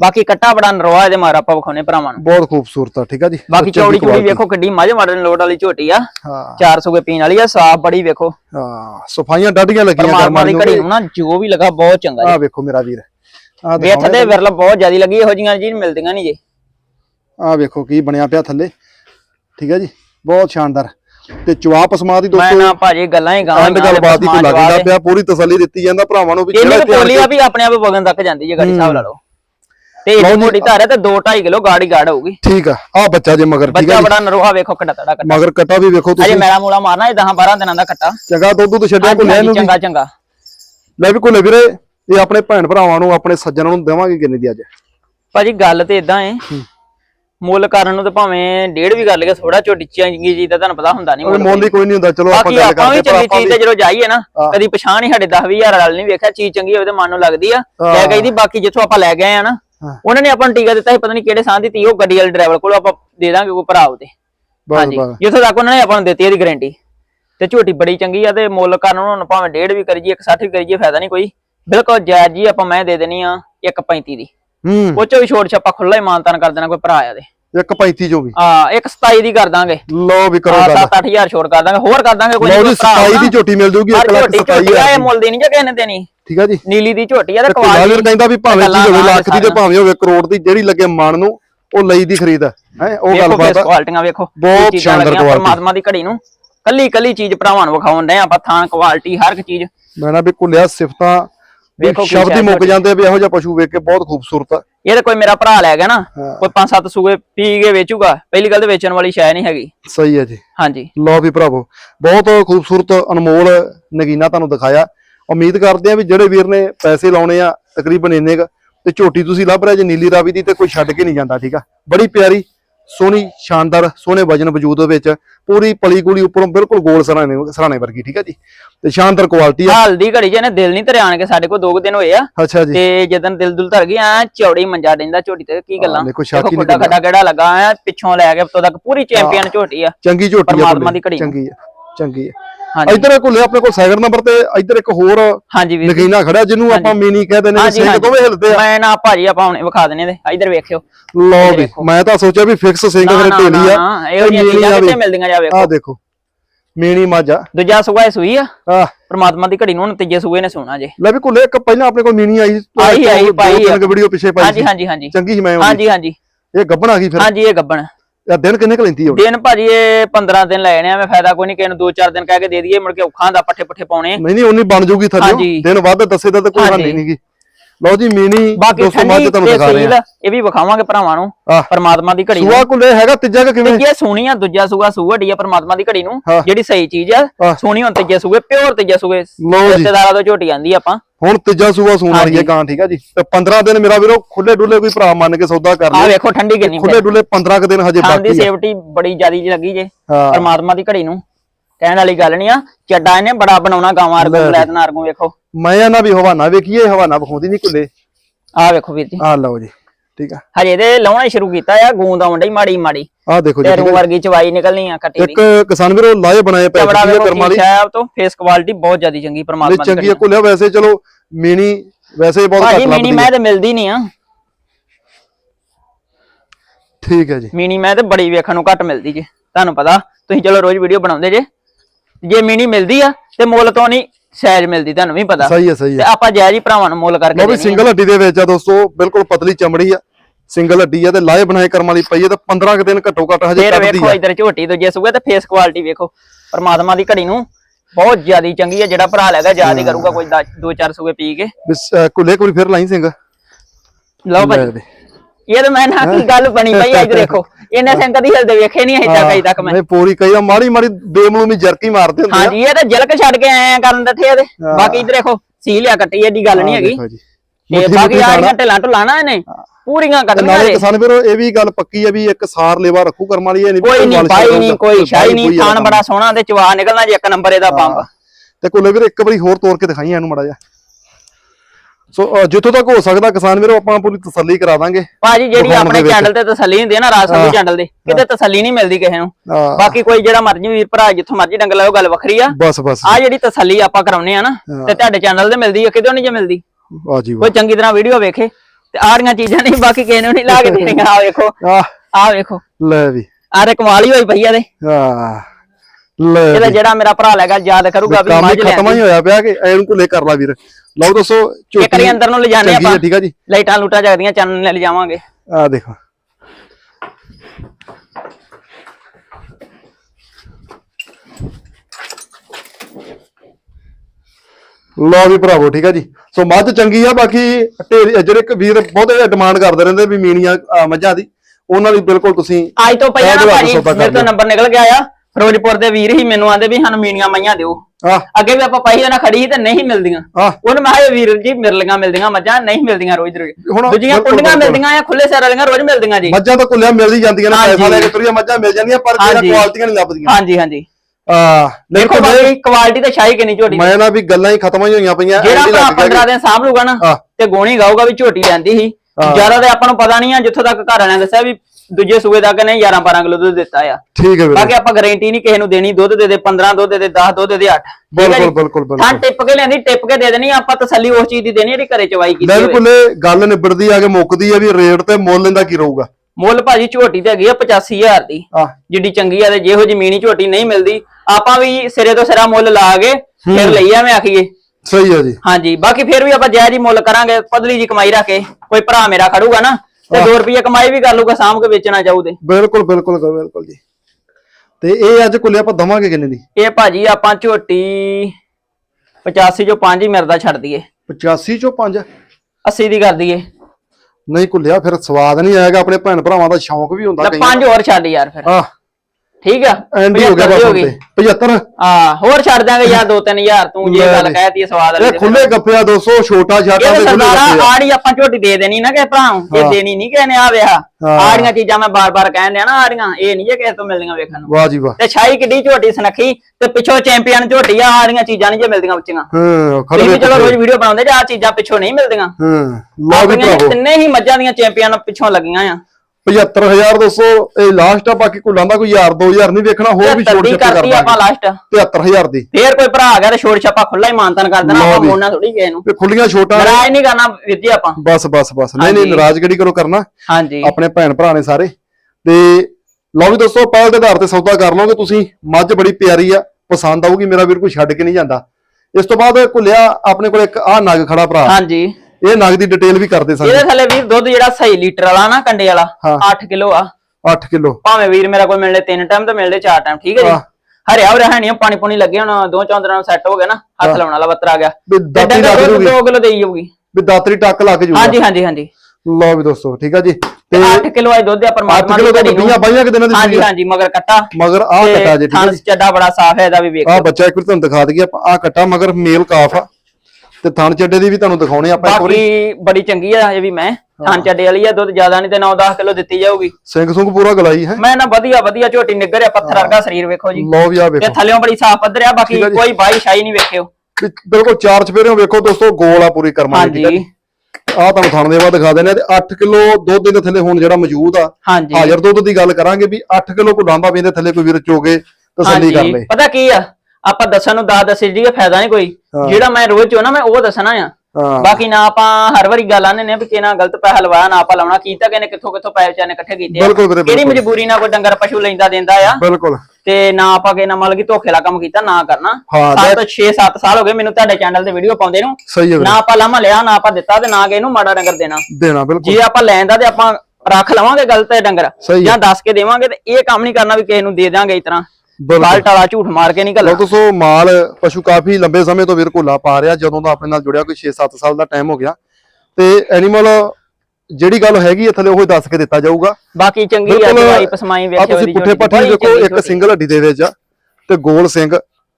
ਬਾਕੀ ਕੱਟਾ ਬੜਾ ਨਰਵਾ ਇਹਦੇ ਮਾਰ ਆਪਾਂ ਵਿਖਾਉਣੇ ਭਰਾਵਾਂ ਨੂੰ। ਬਹੁਤ ਖੂਬਸੂਰਤ ਆ ਠੀਕ ਆ ਜੀ? ਬਾਕੀ ਦੀ ਚੌੜੀ ਚੌੜੀ। ਵੇਖੋ ਕਿੱਡੀ ਮੱਝ ਮਾਰਨ ਲੋਡ ਵਾਲੀ ਝੋਟੀ ਆ। ਹਾਂ। 400 ਕੇ ਪੀਣ ਵਾਲੀ ਆ ਸਾਫ਼ ਬੜੀ ਵੇਖੋ। ਹਾਂ ਸਫਾਈਆਂ ਡਾਡੀਆਂ ਲੱਗੀਆਂ ਪਰਮਾਤਮਾ ਦੀ ਘੜੀ ਨੂੰ ਨਾ ਜੋ ਵੀ ਲੱਗਾ ਬਹੁਤ ਚੰਗਾ ਆ ਵੇਖੋ ਮੇਰਾ ਵੀਰ। ਆ ਜੀ ਵੇਥ ਦੇ ਵਿਰਲ ਬਹੁਤ ਜ਼ਿਆਦੀ ਲੱਗੀ ਇਹੋ ਜੀਆਂ ਜੀ ਮਿਲਦੀਆਂ ਨਹੀਂ ਜੀ। ਆ ਵੇਖੋ ਕੀ ਬਣਿਆ ਪਿਆ ਥੱਲੇ। ਠੀਕ ਹੈ ਜੀ? ਬਹੁਤ ਸ਼ਾਨਦਾਰ। ਤੇ ਚਵਾਪ ਸਮਾ ਦੀ ਮੈਂ ਦੋਸਤੋ ਨਾ ਭਾਜੀ ਗੱਲਾਂ ਹੀ ਗਾਵਾਂ ਐਂਡ ਗੱਲਬਾਤ ਹੀ ਲੱਗਦਾ ਪਿਆ ਪੂਰੀ ਤਸੱਲੀ ਦਿੱਤੀ ਜਾਂਦਾ ਭਰਾਵਾਂ ਨੂੰ ਵੀ ਜਿਹੜਾ ਤੇ ਪੋਲੀ ਆ ਵੀ ਆਪਣੇ ਆਪ ਵਗਨ ਤੱਕ ਜਾਂਦੀ ਹੈ ਗਾੜੀ ਸਾਹਿਬ ਲਾ ਲਓ। ਤੇ ਇਹ ਜੀ। ਮੋਟੀ ਧਾਰ ਹੈ ਤੇ 2.5 ਕਿਲੋ ਗਾੜੀ ਗਾੜ ਹੋਊਗੀ। ਠੀਕ ਆ ਆ ਬੱਚਾ ਜੇ ਮਗਰ ਠੀਕ ਬੱਚਾ ਹੈ ਬੜਾ ਨਰੋਹਾ ਵੇਖੋ ਕਿੱਡਾ ਤੜਾ ਕੱਟਾ ਮਗਰ ਕਟਾ ਵੀ ਵੇਖੋ ਅਜੇ ਤੁਸੀਂ। ਮੇਰਾ ਮੂਲਾ ਮਾਰਨਾ ਇਹ 10 12 ਦਿਨਾਂ ਦਾ ਕੱਟਾ ਚੰਗਾ ਦੁੱਧ ਤੋਂ ਛੱਡਿਆ ਕੋਈ ਹਾਂਜੀ, ਇਹਨੂੰ ਵੀ? ਚੰਗਾ ਚੰਗਾ। ਲੈ ਵੀ ਕੋਲੇ ਵੀਰੇ ਇਹ ਆਪਣੇ ਭੈਣ ਭਰਾਵਾਂ ਨੂੰ ਆਪਣੇ ਸੱਜਣਾਂ ਨੂੰ ਦੇਵਾਂਗੇ ਕਿੰਨੇ ਦੀ ਅੱਜ? ਭਾਜੀ ਗੱਲ ਤੇ ਇਦਾਂ ਏ। ਮੁੱਲ ਕਰਨ ਨੂੰ ਤਾਂ ਭਾਵੇਂ ਡੇਢ ਵੀ ਕਰ ਲਈਏ ਥੋੜਾ ਝੋਟੀ ਚੰਗੀ ਜੀ ਤਾਂ ਤੁਹਾਨੂੰ ਪਤਾ ਹੁੰਦਾ ਨਹੀਂ ਉਹ ਮੁੱਲ ਮੁੱਲ ਹੀ ਕੋਈ ਨਹੀਂ ਹੁੰਦਾ ਚਲੋ ਆਪਾਂ ਬਾਕੀ ਗੱਲ ਆਪਾਂ ਵੀ ਕਰਦੇ ਪਰ ਚੰਗੀ ਚੀਜ਼ ਤੇ ਵੀ ਜਦੋਂ ਜਾਈਏ ਨਾ ਹਾਂ। ਕਦੀ ਪਛਾਣ ਹੀ ਸਾਡੇ 10 20000 ਵਾਲ ਨਹੀਂ ਵੇਖਿਆ ਚੀਜ਼ ਚੰਗੀ ਹੋਵੇ ਤੇ ਮਨ ਨੂੰ ਲੱਗਦੀ ਆ। ਹਾਂ। ਲੈ ਬਾਕੀ ਜਿੱਥੋਂ ਆਪਾਂ ਲੈ ਗਏ ਆ ਨਾ। ਉਹਨਾਂ ਨੇ ਆਪਾਂ ਨੂੰ ਟੀਕਾ ਦਿੱਤਾ ਸੀ ਪਤਾ ਨਹੀਂ ਕਿਹੜੇ ਸਾਹ ਦੀ ਤੀ ਉਹ ਗੱਡੀ ਵਾਲੇ ਡਰਾਈਵਰ ਕੋਲ ਆਪਾਂ ਦੇ ਦਾਂਗੇ ਕੋਈ ਭਰਾ ਉਹਦੇ। ਹਾਂਜੀ ਜਿੱਥੋਂ ਤੱਕ ਉਹਨਾਂ ਨੇ ਆਪਾਂ ਨੂੰ ਦਿੱਤੀ ਇਹਦੀ ਗਾਰੰਟੀ ਤੇ ਝੋਟੀ ਬੜੀ ਚੰਗੀ ਆ ਤੇ ਮੁੱਲ ਕਰਨ ਨੂੰ ਹੁਣ ਭਾਵੇਂ ਡੇਢ ਵੀ ਕਰੀਏ 160 ਵੀ ਕਰੀਏ ਫਾਇਦਾ ਨਹੀਂ ਕੋਈ। ਬਿਲਕੁਲ ਜਾਇਜ਼ ਜੀ ਆਪਾਂ ਮੈਂ ਦੇ ਦੇਣੀ ਆ 1.35 ਦੀ। ਹੂੰ। ਉਹ ਚੋਂ ਵੀ ਛੋਟ ਛੱਪਾ ਖੁੱਲਾ ਹੀ ਮਾਨਤਾਨ ਕਰ ਦੇਣਾ ਕੋਈ ਭਰਾ ਆ ਦੇ ਇੱਕ 35 ਜੋ ਵੀ। ਆ 1.27 ਦੀ ਕਰ ਦਾਂਗੇ। ਲੋ ਵੀ ਕਰੋ ਗੱਲ। 7-8000 ਛੋਟ ਕਰ ਦਾਂਗੇ ਹੋਰ ਕਰ ਦਾਂਗੇ ਕੋਈ ਲਓ ਜੀ ਕੋਈ ਭਰਾ 27 ਦੀ। ਝੋਟੀ ਮਿਲ ਜੂਗੀ ਪਰ 1 ਲੱਖ ਝੋਟੀ ਝੋਟੀ ਆ, ਇਹ 27000 ਮੁੱਲ ਦੀ ਨਹੀਂ ਜੇ ਕਿਸੇ ਨੇ ਦੇਣੀ। ਠੀਕ ਆ ਜੀ? ਨੀਲੀ ਦੀ ਝੋਟੀ ਆ ਤੇ ਕੁਆਲਿਟੀ ਕਹਿੰਦਾ ਵੀ ਭਾਵੇਂ ਗੱਲਾਂ ਚੀਜ਼ ਹੋਵੇ ਲੱਖ ਦੀ ਤੇ। ਭਾਵੇਂ ਹੋਵੇ ਕਰੋੜ ਦੀ ਜਿਹੜੀ ਲੱਗੇ ਮਨ ਨੂੰ ਉਹ ਲਈ ਦੀ ਖਰੀਦ ਹੈ ਹੈ ਉਹ ਫੇਸ ਆ। ਕੁਆਲਟੀਆਂ ਵੇਖੋ। ਬਹੁਤ ਸ਼ਾਨਦਾਰ quality। ਪਰਮਾਤਮਾ ਦੀ ਘੜੀ ਨੂੰ। ਕੱਲੀ ਕੱਲੀ ਚੀਜ਼ ਭਰਾਵਾਂ ਨੂੰ ਵਿਖਾਉਣ ਡਏ ਆਪਾਂ ਥਾਂ ਕੁਆਲਿਟੀ ਹਰ ਇੱਕ ਚੀਜ਼। ਮੈਂ ਨਾ ਵੀ ਕੁਲਿਆ ਸਿਫਤਾਂ ਵੇਖੋ ਸ਼ਬਦ ਹੀ ਮੁੱਕ। ਜਾਂਦੇ ਵੀ ਇਹੋ ਜਿਹਾ ਪਸ਼ੂ ਵੇਖ ਕੇ ਬਹੁਤ ਖੂਬਸੂਰਤ ਆ। ਇਹ ਤਾਂ ਕੋਈ ਮੇਰਾ ਭਰਾ ਲੈ ਗਿਆ ਨਾ। ਕੋਈ ਪੰਜ ਸੱਤ ਸੂਏ ਪੀ ਕੇ ਵੇਚੂਗਾ ਪਹਿਲੀ ਗੱਲ ਤੇ ਵੇਚਣ ਵਾਲੀ ਸ਼ੈ ਨਹੀਂ ਹੈਗੀ। ਸਹੀ ਹੈ ਜੀ। ਹਾਂਜੀ। ਲਓ ਵੀ ਭਰਾਵੋ ਬਹੁਤ ਖੂਬਸੂਰਤ ਅਨਮੋਲ ਨਗੀਨਾ ਤੁਹਾਨੂੰ ਦਿਖਾਇਆ। ਉਮੀਦ ਕਰਦੇ ਆ ਵੀ ਜਿਹੜੇ ਵੀਰ ਨੇ ਪੈਸੇ ਲਾਉਣੇ ਆ ਤਕਰੀਬਨ ਇੰਨੇ ਕੁ ਤੇ ਝੋਟੀ ਤੁਸੀਂ ਲੱਭ ਰਹੇ ਜੇ ਨੀਲੀ ਰਾਵੀ ਦੀ ਤੇ ਕੋਈ ਛੱਡ ਕੇ ਨਹੀਂ ਜਾਂਦਾ ਠੀਕ ਆ? ਬੜੀ ਪਿਆਰੀ ਸੋਹਣੀ ਸ਼ਾਨਦਾਰ ਸੋਹਣੇ ਵਜਨ ਵਜੂਦ ਦੇ ਵਿੱਚ ਪੂਰੀ ਪਲੀ ਗੁਲੀ ਉੱਪਰੋਂ ਬਿਲਕੁਲ ਗੋਲ ਸਰਾਣੇ ਸਰਾਣੇ ਵਰਗੀ ਠੀਕ ਆ ਜੀ? ਤੇ ਸ਼ਾਨਦਾਰ ਕੁਆਲਿਟੀ ਆ। ਹਾਲ ਦੀ ਘੜੀ 'ਚ ਇਹਨੇ ਦਿਲ ਨਹੀਂ ਧਰਿਆਣ ਕੇ ਸਾਡੇ ਕੋਲ ਦੋ ਕੁ ਦਿਨ ਹੋਏ ਆ। ਅੱਛਾ ਜੀ। ਤੇ ਜਦੋਂ ਦਿਲ ਦੁਲ ਧਰ ਗਿਆ ਐ ਚੌੜੀ ਮੰਜਾ ਡੈਂਦਾ ਝੋਟੀ ਤੇ ਕੀ ਗੱਲਾਂ? ਦੇਖੋ ਸ਼ੱਕ ਨਹੀਂ ਖੱਡਾ ਕਿਹੜਾ ਲੱਗਾ ਆ ਪਿੱਛੋਂ ਲੈ ਕੇ ਉੱਤੋਂ ਤੱਕ ਪੂਰੀ ਚੈਂਪੀਅਨ ਝੋਟੀ ਆ। ਚੰਗੀ ਝੋਟੀ ਆ ਪਰਮਾਤਮਾ ਦੀ ਘੜੀ ਨੂੰ। ਚੰਗੀ ਆ। ਚੰਗੀ ਆ ਹਾਂਜੀ। ਇੱਧਰ ਕੋਲੇ ਆਪਣੇ ਕੋਲ ਸੈਕਿੰਡ ਨੰਬਰ ਤੇ ਇੱਧਰ ਇੱਕ ਹੋਰ ਹਾਂਜੀ ਵੀਰ। ਨਗੀਨਾ ਖੜਾ ਜਿਹਨੂੰ ਆਪਾਂ ਮੀਨੀ ਕਹਿ ਦਿੰਦੇ ਨੇ ਸਿੰਘ ਦੋਵੇਂ ਹਿਲਦੇ ਆ। ਮੈਂ ਨਾ ਭਾਜੀ ਆਪਾਂ ਹੁਣੇ ਵਿਖਾ ਦਨੇ ਤੇ ਇੱਧਰ ਵੇਖਿਓ। ਲਓ ਵੀ। ਮੈਂ ਤਾਂ ਸੋਚਿਆ ਵੀ ਫਿਕਸ ਸਿੰਘ ਨਾ ਫਿਰ ਨਾ ਢੇਲੀ ਆ ਨਾ ਇਹੋ ਜਿਹੀਆਂ ਚੀਜ਼ਾਂ ਕਿੱਥੇ ਮਿਲਦੀਆਂ ਜਾ ਵੇਖੋ। ਆ ਦੇਖੋ ਮੀਣੀ ਮਾਜਾ ਦੂਜਾ ਸੂਆ ਇਹ ਸੂਈ ਆ। ਆ ਪਰਮਾਤਮਾ ਦੀ ਘੜੀ ਨੂੰ ਹੁਣ ਤੀਜੇ ਸੂਏ ਨੇ ਸੋਣਾ ਜੇ। ਲੈ ਵੀ ਕੋਲੇ ਇੱਕ ਪਹਿਲਾਂ ਆਪਣੇ ਕੋਲ ਮੀਣੀ ਆਈ ਆਈ, ਆਈ, ਪਾਈ ਆ। ਵੀਡੀਓ ਪਿੱਛੇ ਪਾਈ ਹਾਂਜੀ ਸੀ। ਹਾਂਜੀ ਹਾਂਜੀ। ਚੰਗੀ ਸੀ ਮੈਂ। ਹਾਂਜੀ ਹਾਂਜੀ। ਇਹ ਗੱਬਣ ਆ ਗਈ ਫਿਰ। ਹਾਂਜੀ ਇਹ ਗੱਬਣ। ਇਹ ਦਿਨ ਕਿੰਨੇ ਕੁ ਲੈਂਦੀ ਹੁਣ ਦਿਨ ਭਾਜੀ ਇਹ 15 ਦਿਨ ਲੈਣੇ ਆ ਮੈਂ ਫਾਇਦਾ ਕੋਈ ਨਹੀਂ ਕਿਸੇ ਨੂੰ 2-4 ਦਿਨ ਕਹਿ ਕੇ ਦੇ ਦਈਏ ਮੁੜ ਕੇ ਔਖਾਂ ਦਾ ਪੱਠੇ ਪੁੱਠੇ ਪਾਉਣੇ ਨਹੀਂ ਨਹੀਂ ਉਨੀ ਬਣ ਜੂਗੀ ਥੱਲੇ। ਦਿਨ ਵੱਧ ਦੱਸੇ ਦਾ ਤਾਂ ਕੋਈ ਹੱਲ। ਨਹੀਂਗੀ ਲਓ ਜੀ ਮੀਣੀ ਬਾਕੀ 200 ਮੱਝ ਤੁਹਾਨੂੰ ਦਿਖਾ ਰਹੇ। ਆ ਇਹ ਵੀ ਵਿਖਾਵਾਂਗੇ ਭਰਾਵਾਂ ਨੂੰ। ਪਰਮਾਤਮਾ ਦੀ ਘੜੀ ਸੂਆ ਕੋਲੇ ਹੈਗਾ ਤੀਜਾ ਕਿ ਕਿਵੇਂ? ਤੀਜੇ ਸੋਹਣੀ ਆ ਦੂਜਾ ਸੂਆ ਸੂਹੜੀ ਆ ਪਰਮਾਤਮਾ ਦੀ ਘੜੀ ਨੂੰ ਹਾਂ। ਜਿਹੜੀ ਸਹੀ ਚੀਜ਼ ਆ ਹਾਂ। ਸੋਹਣੀ ਹੁਣ ਤੀਜੇ ਸੂਏ ਪਿਓਰ ਤੀਜੇ ਸੂਏ। ਰਿਸ਼ਤੇਦਾਰਾਂ ਤੋਂ ਝੋਟੀ ਆਂਦੀ ਆਪਾਂ। ਹੁਣ ਤੀਜਾ ਸੂਆ ਸੂਣ ਵਾਲੀ ਹੈ। ਕਾਂ ਠੀਕ ਹੈ ਜੀ। ਤੇ 15 ਦਿਨ ਮੇਰਾ ਵੀਰੋ ਖੁੱਲੇ ਡੁੱਲੇ ਕੋਈ ਭਰਾ ਮੰਨ ਕੇ ਸੌਦਾ ਕਰ ਆ ਲੇ ਵੇਖੋ ਠੰਡੀ ਕਿੰਨੀ ਖੁੱਲੇ ਡੁੱਲੇ 15 ਕੁ ਦਿਨ ਹਜੇ ਬਾਕੀ ਆ। ਸੇਫਟੀ ਬੜੀ ਜ਼ਿਆਦੀ ਜੀ ਲੱਗੀ ਜੇ ਹਾਂ। ਪਰਮਾਤਮਾ ਦੀ ਘੜੀ ਨੂੰ। ਕਹਿਣ ਵਾਲੀ ਗੱਲ ਨਹੀਂ ਆ ਚੱਡਾ ਇਹਨੇ ਬੜਾ ਬਣਾਉਣਾ ਗਾਵਾਂ ਲੈ ਵਰਗੂ ਜੀ। ਲੈਤ ਨਾਰਗੂ ਵੇਖੋ। ਮੈਂ ਨਾ ਵੀ ਹਵਾਨਾ ਵੇਖੀਏ ਹਵਾਨਾ ਵਿਖਾਉਂਦੀ ਨਹੀਂ ਕੁੱਲੇ। ਆ ਵੇਖੋ ਵੀਰ ਜੀ। ਆ ਲਓ ਜੀ ਠੀਕ ਆ। ਹਜੇ ਤੇ ਲਾਉਣਾ ਹੀ ਸ਼ੁਰੂ ਕੀਤਾ ਆ ਗੂੰਦ ਆਉਣ ਡਈ ਮਾੜੀ ਮਾੜੀ। ਆ ਦੇਖੋ ਜੀ ਤੇ ਠੀਕ ਰੂ ਆ ਵਰਗੀ ਚਵਾਈ ਨਿਕਲਣੀ ਆ ਕੱਟੀ ਦੀ। ਇੱਕ ਕਿਸਾਨ ਵੀਰੋ ਲਾਏ ਬਣਾਏ ਪੈ ਹੈ ਵੇਖੋ ਕਰਮ ਵਾਲੀ। ਸਾਹਿਬ ਤੋਂ ਫੇਸ ਕੁਆਲਿਟੀ ਬਹੁਤ ਜ਼ਿਆਦੀ ਚੰਗੀ ਪਰਮਾਤਮਾ ਦੀ ਚੰਗੀ ਹੈ ਨੂੰ। ਕੁੱਲਿਆ ਵੈਸੇ ਚਲੋ ਮੀਣੀ ਵੈਸੇ ਹੀ ਬਹੁਤ ਘੱਟ ਮੀਨੀ ਲੱਭਦੀ ਮੈਂ ਹੈ ਤੇ ਮਿਲਦੀ ਨਹੀਂ ਆ। ਠੀਕ ਹੈ ਜੀ। ਮੀਨੀ ਮੈਂ ਤੇ ਬੜੀ ਵੇਖਣ ਨੂੰ ਘੱਟ ਮਿਲਦੀ ਜੇ ਤੁਹਾਨੂੰ ਪਤਾ। ਤੁਸੀਂ ਚਲੋ ਰੋਜ਼ ਵੀਡੀਓ ਬਣਾਉਂਦੇ ਜੇ। ਜੇ ਮੀਨੀ ਮਿਲਦੀ ਆ ਤੇ ਮੁੱਲ ਤੋਂ ਨਹੀਂ ਸਾਈਜ਼ ਮਿਲਦੀ ਤੁਹਾਨੂੰ ਵੀ ਪਤਾ। ਸਹੀ ਹੈ ਸਹੀ ਤੇ ਹੈ ਆਪਾਂ ਜਾਇਜ਼ ਹੀ ਭਰਾਵਾਂ ਨੂੰ ਮੁੱਲ ਕਰਕੇ ਲਓ ਵੀ ਦੇਣੀ। ਸਿੰਗਲ ਹੱਡੀ ਦੇ ਵਿੱਚ ਆ ਦੋਸਤੋ ਬਿਲਕੁਲ ਪਤਲੀ ਚਮੜੀ ਆ। ਸਿੰਗਲ ਹੱਡੀ ਆ ਤੇ ਲਾਏ ਬਣਾਏ ਕਰਮ ਵਾਲੀ ਪਈ ਆ ਤੇ 15 ਕੁ ਦਿਨ ਘੱਟੋ ਘੱਟ ਹਜੇ ਫੇਰ ਕੱਢਦੀ ਵੇਖੋ ਆ ਇਧਰ ਝੋਟੀ ਦੂਜੇ ਸੂਏ ਤੇ ਫੇਸ ਕੁਆਲਿਟੀ ਵੇਖੋ। ਪਰਮਾਤਮਾ ਦੀ ਘੜੀ ਨੂੰ ਬਹੁਤ ਜ਼ਿਆਦੀ ਚੰਗੀ ਹੈ ਜਿਹੜਾ ਭਰਾ ਲੈਗਾ ਯਾਦ ਹੀ ਕਰੂਗਾ ਕੋਈ ਦਾ- ਦੋ ਚਾਰ ਸੂਏ ਪੀ ਕੇ। ਬਿਸ- ਕੁੱਲੇ ਫਿਰ ਲਾਈ ਸਿੰਘ ਲਓ ਭਾਈ। ਇਹ ਤਾਂ ਮੈਂ ਨਾ ਕੀ ਗੱਲ ਬਣੀ ਪਈ ਆ ਇੱਧਰ ਦੇਖੋ ਇਹਨੇ ਸਿੰਘ ਕਦੀ ਹਿਲਦੇ ਵੇਖੇ ਨਹੀਂ ਅਜੇ ਤੱਕ ਅਜੇ ਤੱਕ ਮੈਂ। ਨਹੀਂ ਪੂਰੀ ਕਈ ਵਾਰ ਮਾੜੀ ਮਾੜੀ ਬੇਮਲੂਮੀ ਜਰਕੀ ਮਾਰਦੇ ਹੁੰਦੇ ਹਾਂਜੀ ਇਹ ਤਾਂ ਜਲਕ ਛੱਡ ਕੇ ਆਏ ਆ ਕਰਨ ਦਿੱਤੇ ਇਹਦੇ। ਬਾਕੀ ਇੱਧਰ ਦੇਖੋ ਸੀ ਲਿਆ ਕੱਟੀ ਏਡੀ ਗੱਲ ਨਹੀਂ ਹੈਗੀ। ਤੇ ਬਾਕੀ ਮੁੱਠੀ ਆ ਖਾਣਾ। ਢਿੱਲਾਂ ਢੁਲਾਣਾ ਇਹਨੇ। ਪੂਰੀਆਂ ਕੱਢਣੀਆਂ ਜੇ ਕਿਸਾਨ ਵੀਰੋ ਇਹ ਵੀ ਗੱਲ ਪੱਕੀ ਆ ਵੀ ਇੱਕ ਸਾਰ ਲੇਵਾ ਰੱਖੂ ਕਰਮ ਵਾਲੀ ਇਹ ਨਹੀਂ ਕੋਈ ਨਹੀਂ ਸ਼ੇਰ ਨਹੀਂ। ਕੋਈ ਸ਼ਾਈ ਨਹੀਂ ਬੂਈ ਥਾਨ ਬੜਾ ਸੋਹਣਾ ਤੇ ਚਵਾ ਨਿਕਲਣਾ ਜੇ ਇੱਕ ਨੰਬਰ ਇਹਦਾ ਬੰਬ ਤੇ ਕੋਲੇ ਵੀਰ ਇੱਕ ਵਾਰੀ ਹੋਰ ਤੋੜ ਕੇ ਦਿਖਾਈ ਇਹਨੂੰ ਮੜਾ ਜਾ ਸੋ ਜਿੱਥੋਂ ਤੱਕ ਹੋ ਸਕਦਾ ਕਿਸਾਨ ਵੀਰੋ ਆਪਾਂ ਪੂਰੀ ਤਸੱਲੀ ਕਰਾ ਦਾਂਗੇ। ਭਾਜੀ ਜਿਹੜੀ ਆਪਣੇ। ਚੈਨਲ ਤੇ ਤਸੱਲੀ ਹੁੰਦੀ ਹੈ ਨਾ ਰਾਜ ਹਾਂ। ਸੰਧੂ ਚੈਨਲ ਦੇ ਕਿਤੇ ਤਸੱਲੀ ਨਹੀਂ ਮਿਲਦੀ ਕਿਸੇ ਨੂੰ। ਹਾਂ, ਬਾਕੀ ਕੋਈ ਜਿਹੜਾ ਮਰਜ਼ੀ ਵੀਰ ਭਰਾ ਜਿੱਥੋਂ ਮਰਜ਼ੀ ਡੰਗਰ ਲਾਓ ਗੱਲ ਵੱਖਰੀ ਆ। ਬਸ ਬਸ। ਆ ਜਿਹੜੀ ਤਸੱਲੀ ਆਪਾਂ ਕਰਾਉਨੇ ਆ ਨਾ ਹਾਂ। ਤੇ ਤੁਹਾਡੇ ਚੈਨਲ ਤੇ ਮਿਲਦੀ ਆ ਕਿਤੇ ਨਹੀਂ ਜੇ ਮਿਲਦੀ। ਵਾਹ ਜੀ ਕੋਈ ਵਾਹ ਚੰਗੀ ਤਰ੍ਹਾਂ ਵੀਡੀਓ ਵੇਖੇ ਤੇ ਆੜੀਆਂ ਚੀਜ਼ਾਂ ਨਹੀਂ ਬਾਕੀ ਕਿਸੇ ਨੂੰ ਨਹੀਂ ਲਾ ਕੇ ਦੇਣੀਆਂ ਆ ਵੇਖੋ। ਆ ਵੇਖੋ। ਲੈ ਵੀ। ਆਰੇ ਕਮਾਲ ਹੀ ਹੋਈ ਪਈ ਆ ਦੇ ਆ ਲੈ ਇਹਦਾ। ਜਿਹੜਾ ਮੇਰਾ ਭਰਾ ਲੈਗਾ ਯਾਦ ਕਰੂਗਾ ਵੀ ਮੱਝ ਹੀ ਖਤਮ ਹੀ ਹੋਇਆ ਪਿਆ ਕਿ ਇਹਨੂੰ ਕੋਲੇ ਕਰ ਲਾ ਵੀਰ। ਲਓ ਦੱਸੋ ਇੱਕ ਵਾਰੀ ਅੰਦਰ ਨੂੰ ਲਿਜਾਣੇ ਆਪਾਂ। ਠੀਕ ਆ ਜੀ। ਲਾਈਟਾਂ ਲੂਟਾਂ ਜਗਦੀਆਂ ਚੰਨ ਲੈ ਲਿਜਾਵਾਂਗੇ। ਆ ਦੇਖੋ। ਲਓ ਵੀ ਭਰਾਵੋ ਠੀਕ ਆ ਜੀ। ਸੋ ਮੱਝ ਚੰਗੀ ਆ ਬਾਕੀ ਢੇਰੀ- ਜਿਹੜੇ ਇੱਕ ਵੀਰ ਬਹੁਤੇ ਡਿਮਾਂਡ ਕਰਦੇ ਰਹਿੰਦੇ ਵੀ ਮੀਣੀਆਂ ਮੱਝਾਂ ਦੀ ਉਹਨਾਂ ਦੀ ਬਿਲਕੁਲ ਤੁਸੀਂ ਅੱਜ ਤੋਂ ਪਹਿਲਾਂ ਭਾਜੀ ਕਰ ਮੇਰੇ ਤੋਂ। ਨੰਬਰ ਨਿਕਲ ਗਿਆ ਆ। ਫਿਰੋਜ਼ਪੁਰ ਦੇ ਵੀਰ ਹੀ ਮੈਨੂੰ ਆਂਦੇ ਵੀ ਸਾਨੂੰ ਮੀਨੀਆਂ ਮਈਆਂ ਦਿਓ ਅੱਗੇ ਵੀ ਆਪਾਂ ਪਾਈ ਉਹਨਾਂ ਖੜੀ ਸੀ ਤੇ ਨਹੀਂ ਮਿਲਦੀਆਂ ਆ ਉਹਨੇ ਮੈਂ ਕਿਹਾ ਵੀਰ ਜੀ ਮਿਰਲੀਆਂ ਮਿਲਦੀਆਂ ਮੱਝਾਂ ਨਹੀਂ ਮਿਲਦੀਆਂ ਰੋਜ਼ ਰੋਜ਼ ਹੁਣ ਦੂਜੀਆਂ ਬਿਲਕੁਲ, ਕੁੰਡੀਆਂ ਬਿਲਕੁਲ। ਮਿਲਦੀਆਂ ਆ ਖੁੱਲੇ ਸਿਰ ਵਾਲੀਆਂ ਰੋਜ਼ ਮਿਲਦੀਆਂ ਜੀ ਮੱਝਾਂ ਤਾਂ ਕੁੱਲਿਆ ਮਿਲ ਹੀ ਜਾਂਦੀਆਂ ਨੇ ਹਾਂਜੀ। ਪੈਸਾ ਲੈ ਕੇ ਤੁਰੀਆਂ ਮੱਝਾਂ ਮਿਲ ਜਾਂਦੀਆਂ ਪਰ ਜਿਹੜਾ ਹਾਂਜੀ। ਕੁਆਲਿਟੀਆਂ ਨਹੀਂ ਲੱਭਦੀਆਂ ਹਾਂਜੀ ਹਾਂਜੀ ਆ ਦੇਖੋ ਬਾਕੀ ਕੁਆਲਿਟੀ ਤੇ ਸ਼ਾਹੀ ਕਿੰਨੀ ਝੋਟੀ ਦੀ। ਮੈਂ ਨਾ ਵੀ ਗੱਲਾਂ ਹੀ ਖਤਮ ਹੀ ਹੋਈਆਂ ਪਈਆਂ ਜਿਹੜਾ ਐਂਡੀ ਭਰਾ ਲੱਗ ਗਿਆ 15 ਦਿਨ ਸਾਂਭ ਲੂਗਾ ਨਾ। ਤੇ ਗੋਣੀ ਗਾਊਗਾ ਵੀ ਝੋਟੀ ਲੈਂਦੀ ਸੀ। ਜ਼ਿਆਦਾ ਤੇ ਆਪਾਂ ਨੂੰ ਪਤਾ ਨਹੀਂ ਆ ਜਿੱਥੋਂ ਤੱਕ ਘਰ ਵਾਲਿਆਂ ਨੇ ਦੱਸਿਆ ਵੀ ਦੂਜੇ ਸੂਏ ਤੱਕ ਨੇ 11 12 ਕਿਲੋ ਦੁੱਧ ਦਿੱਤਾ ਆ। ਠੀਕ ਹੈ ਵੀਰੇ। ਬਾਕੀ ਆਪਾਂ ਗਾਰੰਟੀ ਨਹੀਂ ਕਿਸੇ ਨੂੰ ਦੇਣੀ ਦੁੱਧ ਦੇ ਦੇ 15 ਦੁੱਧ ਦੇ ਦੇ 10 ਦੁੱਧ ਦੇ ਦੇ 8 ਬਿਲਕੁਲ ਬਿਲਕੁਲ ਬਿਲਕੁਲ। ਹਾਂ ਟਿੱਪ ਕੇ ਲੈਂਦੀ ਟਿੱਪ ਕੇ ਦੇ ਦੇਣੀ ਆਪਾਂ ਤਸੱਲੀ ਉਸ ਚੀਜ਼ ਦੀ ਦੇਣੀ ਜਿਹੜੀ ਘਰੇ ਚਵਾਈ ਕੀਤੀ ਹੋਵੇ। ਬਿਲਕੁਲ ਇਹ ਗੱਲ ਨਿਬੜਦੀ ਆ ਕਿ ਮੁੱਕਦੀ ਆ ਵੀ ਰੇਟ ਤੇ ਮੁੱਲ ਇਹਦਾ ਕੀ ਰਹੂਗਾ? ਮੁੱਲ ਭਾਜੀ ਝੋਟੀ ਤੇ ਹੈਗੀ ਆ 85000 ਦੀ। ਆ ਜਿੱਡੀ ਚੰਗੀ ਆ ਤੇ ਜਿਹੋ ਜ਼ਮੀਨੀ ਝੋਟੀ ਨਹੀਂ ਮਿਲਦੀ। ਆਪਾਂ ਵੀ ਸਿਰੇ ਤੋਂ ਸਿਰਾ ਮੁੱਲ ਲਾ ਕੇ ਫਿਰ ਲਈ ਐਵੇਂ ਆਖੀਏ। ਸਹੀ ਆ ਜੀ। ਹਾਂਜੀ ਬਾਕੀ ਫਿਰ ਵੀ ਆਪਾਂ ਜਾਇਜ਼ ਹੀ ਮੁੱਲ ਕਰਾਂਗੇ ਪਤਲੀ ਜੀ ਕਮਾਈ ਰੱਖ ਕੇ ਕੋਈ ਭਰਾ ਮੇਰਾ ਖੜੂਗਾ ਨਾ। ਤੇ 2 ਰੁਪਏ ਕਮਾਈ ਵੀ ਕਰ ਲੂਗਾ ਸਾਂਭ ਕੇ ਵੇਚਣਾ ਚਾਹੂਦੇ ਬਿਲਕੁਲ ਬਿਲਕੁਲ ਬਿਲਕੁਲ ਜੀ। ਤੇ ਇਹ ਅੱਜ ਕੁੱਲੇ ਆਪਾਂ ਦਵਾਂਗੇ ਕਿੰਨੇ ਦੀ? ਇਹ ਭਾਜੀ ਆਪਾਂ ਝੋਟੀ 85 ਚੋਂ 5 ਹੀ ਮਿਰਦਾ ਛੱਡ ਦਈਏ। 85 ਚੋਂ 5 80 ਦੀ ਕਰ ਦਈਏ। ਨਹੀਂ ਕੁੱਲਿਆ ਫਿਰ ਸਵਾਦ ਨਹੀਂ ਆਏਗਾ ਆਪਣੇ ਭੈਣ ਭਰਾਵਾਂ ਦਾ ਸ਼ੌਂਕ ਵੀ ਹੁੰਦਾ ਲੈ ਪੰਜ ਹੋਰ ਛੱਡ ਯਾਰ ਫਿਰ। ਆ ਠੀਕ ਆ? ਐਂਡ ਹੀ ਗਿਆ 75 ਬਸ ਹੁਣ। ਤੇ। 75 ਆ ਹੋਰ ਛੱਡ ਦਾਂਗੇ ਯਾਰ 2-3000 ਤੂੰ ਜੇ ਲੈ ਗੱਲ ਲੈ। ਕਹਿਤੀ ਸਵਾਦ ਵਾਲੀ ਇਹ ਖੁੱਲੇ ਗੱਪਿਆ 200 ਛੋਟਾ ਛਾਟਾ ਤੇ ਖੁੱਲੇ ਸਰਦਾਰਾ ਗੱਪੇ ਆ। ਆੜੀ ਆਪਾਂ ਝੋਟੀ ਦੇ ਦੇਣੀ ਨਾ ਕਿ ਭਰਾ ਇਹ। ਦੇਣੀ ਨਹੀਂ ਕਿਸੇ ਨੇ ਆ ਵਿਆਹ। ਆੜੀਆਂ ਚੀਜ਼ਾਂ ਮੈਂ ਬਾਰ-ਬਾਰ ਕਹਿਣ ਡਿਆ ਨਾ ਆੜੀਆਂ ਇਹ ਨਹੀਂ ਜੇ ਕਿਸੇ ਤੋਂ ਮਿਲਦੀਆਂ ਵੇਖਣ ਨੂੰ। ਵਾਹ ਜੀ ਵਾਹ। ਤੇ ਛਾਈ ਕਿੱਡੀ ਝੋਟੀ ਸੁਨੱਖੀ ਤੇ ਪਿੱਛੋਂ ਚੈਂਪੀਅਨ ਝੋਟੀ ਆ ਆੜੀਆਂ ਚੀਜ਼ਾਂ ਨਹੀਂ ਜੇ ਮਿਲਦੀਆਂ ਉੱਚੀਆਂ ਹਾਂ ਖੜਵੇ ਚਲੋ ਰੋਜ਼ ਵੀਡੀਓ ਬਣਾਉਂਦੇ ਜੇ ਆ ਚੀਜ਼ਾਂ ਪਿੱਛੋਂ ਨਹੀਂ ਮਿਲਦੀਆਂ। ਹਾਂ ਲਓ ਵੀ ਤਿੰਨੇ ਹੀ ਮੱਝਾਂ ਦੀਆਂ ਚੈਂਪੀਅਨ ਪਿੱਛੋਂ ਲੱਗੀਆਂ ਆ। 75000 ਦੋਸਤੋ ਇਹ ਲਾਸਟ ਆ ਬਾਕੀ ਕੋਈ ਲਾਂਦਾ ਕੋਈ 1000 2000 ਨਹੀਂ ਵੇਖਣਾ ਹੋਰ ਵੀ ਤੱਦੀ ਛੱਪੇ ਕਰ ਕਰਤੀ ਆਪਾਂ ਲਾਸਟ 73000 ਦੀ। ਫੇਰ ਕੋਈ ਭਰਾ ਆ ਗਿਆ ਤੇ ਛੋੜ ਛਾਪਾ ਖੁੱਲਾ ਹੀ ਮਾਨਤਨ ਕਰ ਦੇਣਾ ਆਪਾਂ। ਮੋੜਨਾ ਥੋੜੀ ਕਿਸੇ ਨੂੰ। ਤੇ ਖੁੱਲੀਆਂ ਛੋਟਾਂ ਨਾਰਾਜ਼ ਨਹੀਂ ਕਰਨਾ ਵੀਰ ਜੀ ਆਪਾਂ। ਬਸ ਬਸ ਬਸ। ਨਹੀਂ ਨਹੀਂ। ਨਾਰਾਜ਼ ਕਿਹੜੀ ਕਰੋ ਕਰਨਾ? ਹਾਂਜੀ। ਆਪਣੇ ਭੈਣ ਭਰਾ ਨੇ ਸਾਰੇ। ਤੇ ਲਓ ਵੀ ਦੋਸਤੋ ਪਹਿਲ ਦੇ ਆਧਾਰ ਤੇ ਸੌਦਾ ਕਰ ਲਓਗੇ ਤੁਸੀਂ। ਮੱਝ ਬੜੀ ਪਿਆਰੀ ਆ ਪਸੰਦ ਆਊਗੀ ਮੇਰਾ ਵੀਰ ਕੋਈ ਛੱਡ ਕੇ ਨਹੀਂ ਜਾਂਦਾ। ਇਸ ਤੋਂ ਬਾਅਦ ਕੁਲਿਆ ਆਪਣੇ ਕੋਲ ਇੱਕ ਆ ਨਗ ਖੜਾ ਭਰਾ। ਹਾਂਜੀ। ਇਹ ਨਗ ਦੀ ਡਿਟੇਲ ਵੀ ਕਰਦੇ ਸਨ ਇਹਦੇ ਥੱਲੇ ਵੀਰ ਦੁੱਧ ਜਿਹੜਾ ਸਹੀ ਲੀਟਰ ਵਾਲਾ ਨਾ ਕੰਡੇ ਵਾਲਾ ਹਾਂ। 8 ਕਿਲੋ ਆ। 8 ਕਿਲੋ। ਭਾਵੇਂ ਵੀਰ ਮੇਰਾ ਕੋਈ ਮਿਲਲੇ ਤਿੰਨ ਟਾਈਮ ਤੇ ਮਿਲਲੇ ਚਾਰ ਟਾਈਮ ਠੀਕ ਹੈ ਜੀ? ਹਾਂ। ਹਰਿਆ ਹੋ ਪਾਣੀ ਪੂਣੀ ਲੱਗੇ ਹੁਣ ਦੋ ਚੌਂਦਰਾਂ ਨੂੰ ਸੈੱਟ ਹੋ ਗਿਆ ਨਾ ਹੱਥ ਲਾਉਣ ਵਾਲਾ ਬੱਤਰ ਆ ਗਿਆ। ਵੀ ਤੇ ਦਾਤਰੀ ਡੰਗਰ ਲੱਗ ਦੁੱਧ ਜੂਗੀ। 2 ਕਿਲੋ ਦੇਈ ਜਾਊਗੀ। ਵੀ ਦਾਤਰੀ ਟੱਕ ਲੱਗ ਜੂਗਾ। ਹਾਂਜੀ ਹਾਂਜੀ ਹਾਂਜੀ। ਲਓ ਵੀ ਦੋਸਤੋ ਠੀਕ ਆ ਜੀ। ਤੇ ਤੇ 8 ਕਿਲੋ ਆ ਦੁੱਧ ਆ 8 ਪਰਮਾਤਮਾ ਕਿਲੋ ਦੀ ਤਾਂ ਘੜੀ ਨੂੰ ਬਾਈਆਂ ਕਿ ਦਿਨਾਂ ਦੀ ਹਾਂਜੀ। ਹਾਂਜੀ ਮਗਰ ਕੱਟਾ। ਮਗਰ ਆ ਤੇ ਕਟਾ ਜੇ ਠੀਕ ਥਣ ਚੱਡਾ ਬੜਾ ਸਾਫ਼ ਹੈ ਇਹਦਾ ਵੀ ਵੇਖੋ। ਆ ਬੱਚਾ ਇੱਕ ਵਾਰ ਤੁਹਾਨੂੰ ਦਿਖਾ ਦਈਏ ਆਪਾਂ ਆ ਕਟਾ ਮਗਰ ਮੇਲ ਕਾਫ ਆ। ਤੇ ਥਣ ਚੱਡੇ ਦੀ ਵੀ ਤੁਹਾਨੂੰ ਦਿਖਾਉਣੇ ਆਪਾਂ ਇੱਕ ਵਾਰੀ। ਬਾਕੀ ਬੜੀ ਚੰਗੀ ਆ ਇਹ ਵੀ ਮੈਂ। ਥਣ ਚੱਡੇ ਵਾਲੀ ਆ ਦੁੱਧ ਜ਼ਿਆਦਾ ਨਹੀਂ ਤੇ 9-10 ਕਿਲੋ ਦਿੱਤੀ ਜਾਊਗੀ। ਸਿੰਘ ਸੁੰਗ ਪੂਰਾ ਗਲਾਈ ਹੈ। ਮੈਂ ਨਾ ਵਧੀਆ ਵਧੀਆ ਝੋਟੀ ਨਿੱਗਰ ਆ ਪੱਥਰ ਵਰਗਾ ਸਰੀਰ ਵੇਖੋ ਜੀ। ਲਓ ਵੀ ਆ ਤੇ ਵੇਖੋ ਥੱਲਿਓਂ ਬੜੀ ਸਾਫ਼ ਪੱਧਰ ਆ ਬਾਕੀ ਠੀਕ ਆ ਜੀ। ਕੋਈ ਬਾਈ ਸ਼ਾਈ ਨਹੀਂ ਵੇਖਿਓ। ਵੀ ਬਿਲਕੁਲ ਚਾਰ ਚਪੇਰਿਓ ਵੇਖੋ ਦੋਸਤੋ ਗੋਲ ਆ ਪੂਰੀ ਕਰਮਾਂ ਦੀ ਹਾਂਜੀ। ਆ ਤੁਹਾਨੂੰ ਥਣ ਦੇ ਬਾਅਦ ਦਿਖਾ ਦਿੰਦੇ ਆ ਤੇ 8 ਕਿਲੋ ਦੁੱਧ ਦੇ ਥੱਲੇ ਹੁਣ ਜਿਹੜਾ ਮੌਜੂਦ ਆ। ਹਾਂਜੀ। ਹਾਜ਼ਰ ਦੁੱਧ ਦੀ ਗੱਲ ਕਰਾਂਗੇ ਵੀ 8 ਕਿਲੋ ਕੋ ਲਾਂਬਾ ਵੀ ਇਹਦੇ ਥੱਲੇ ਕੋਈ ਵੀਰ ਚੋਗੇ ਤਸੱਲੀ ਕਰ ਹਾਂਜੀ ਪਤਾ ਕੀ ਆ? ਆਪਾਂ ਦੱਸਣ ਨੂੰ ਦਾ ਦੱਸੇ ਜੀ ਫਾਇਦਾ ਨਹੀਂ ਕੋਈ। ਹਾਂ। ਜਿਹੜਾ ਮੈਂ ਰੋਜ਼ ਚੋਣਾ ਮੈਂ ਉਹ ਦੱਸਣਾ ਆ। ਹਾਂ। ਬਾਕੀ ਨਾ ਆਪਾਂ ਹਰ ਵਾਰੀ ਗੱਲ ਆਨੇ ਨੇ ਵੀ ਕਿਹਨਾਂ ਗਲਤ ਪੈਸਾ ਲਵਾਇਆ ਨਾ ਆਪਾਂ ਲਾਉਣਾ। ਕੀਤਾ ਕਿਨੇ ਕਿੱਥੋਂ ਕਿੱਥੋਂ ਪੈਸੇ ਵਿਚਾਰੇ ਨੇ ਇਕੱਠੇ ਕੀਤੇ ਆ। ਬਿਲਕੁਲ ਵੀਰੇ, ਕਿਹੜੀ ਬਿਲਕੁਲ। ਮਜਬੂਰੀ ਨਾਲ ਕੋਈ ਡੰਗਰ ਪਸ਼ੂ ਲੈਂਦਾ ਦਿੰਦਾ ਆ। ਬਿਲਕੁਲ। ਤੇ ਨਾ ਆਪਾਂ ਕਿਸੇ ਨਾਲ ਮਤਲਬ ਕਿ ਧੋਖੇ ਵਾਲਾ ਕੰਮ ਕੀਤਾ ਨਾ ਕਰਨਾ। ਹਾਂ, ਸੱਤ 6-7 ਸਾਲ ਹੋ ਗਏ ਮੈਨੂੰ ਤੁਹਾਡੇ ਚੈਨਲ ਤੇ ਵੀਡੀਓ ਪਾਉਂਦੇ ਨੂੰ। ਸਹੀ ਹੈ ਵੀਰੇ। ਨਾ ਆਪਾਂ ਲਾਮਾ ਲਿਆ ਨਾ ਆਪਾਂ ਦਿੱਤਾ ਤੇ ਨਾ ਕਿ ਇਹਨੂੰ ਮਾੜਾ ਡੰਗਰ ਦੇਣਾ। ਦੇਣਾ ਬਿਲਕੁਲ। ਜੇ ਆਪਾਂ ਲੈਣ ਦਾ ਤੇ ਆਪਾਂ ਰੱਖ ਲਵਾਂਗੇ ਗਲਤ ਹੈ ਡੰਗਰ ਸਹੀ ਹੈ। ਜਾਂ ਦੱਸ ਕੇ ਦੇਵਾਂਗੇ ਤੇ ਇਹ ਕੰਮ ਨਹੀਂ ਕਰਨਾ ਵੀ ਕਿਸੇ ਨੂੰ ਦੇ ਦਾਂਗੇ ਇਸ ਤਰ੍ਹਾਂ। ਬਾਲਟ ਵਾਲਾ ਝੂਠ ਮਾਰ ਕੇ ਨਹੀਂ ਲੋ ਘੱਲਣਾ ਦੋਸਤੋ ਮਾਲ ਪਸ਼ੂ ਕਾਫੀ ਲੰਬੇ ਸਮੇਂ ਤੋਂ ਵੀਰ ਕੋਲਾ ਪਾ ਰਿਹਾ ਜਦੋਂ ਦਾ ਆਪਣੇ ਨਾਲ ਜੁੜਿਆ ਕੋਈ 6-7 ਸਾਲ ਦਾ ਟਾਈਮ ਹੋ ਗਿਆ। ਤੇ ਐਨੀਮਲ ਜਿਹੜੀ ਗੱਲ ਹੈਗੀ ਥੱਲੇ ਉਹ ਹੀ ਦੱਸ ਕੇ ਦਿੱਤਾ ਜਾਊਗਾ। ਬਾਕੀ ਚੰਗੀ ਆ ਦਵਾਈ ਪਸਮਾਈ ਆ ਵੇਖਿਓ ਤੁਸੀਂ ਪੁੱਠੇ ਪੱਠੀ ਦੇਖੋ ਇੱਕ। ਸਿੰਗਲ ਹੱਡੀ ਦੇ ਵਿੱਚ ਆ ਤੇ ਗੋਲ ਸਿੰਘ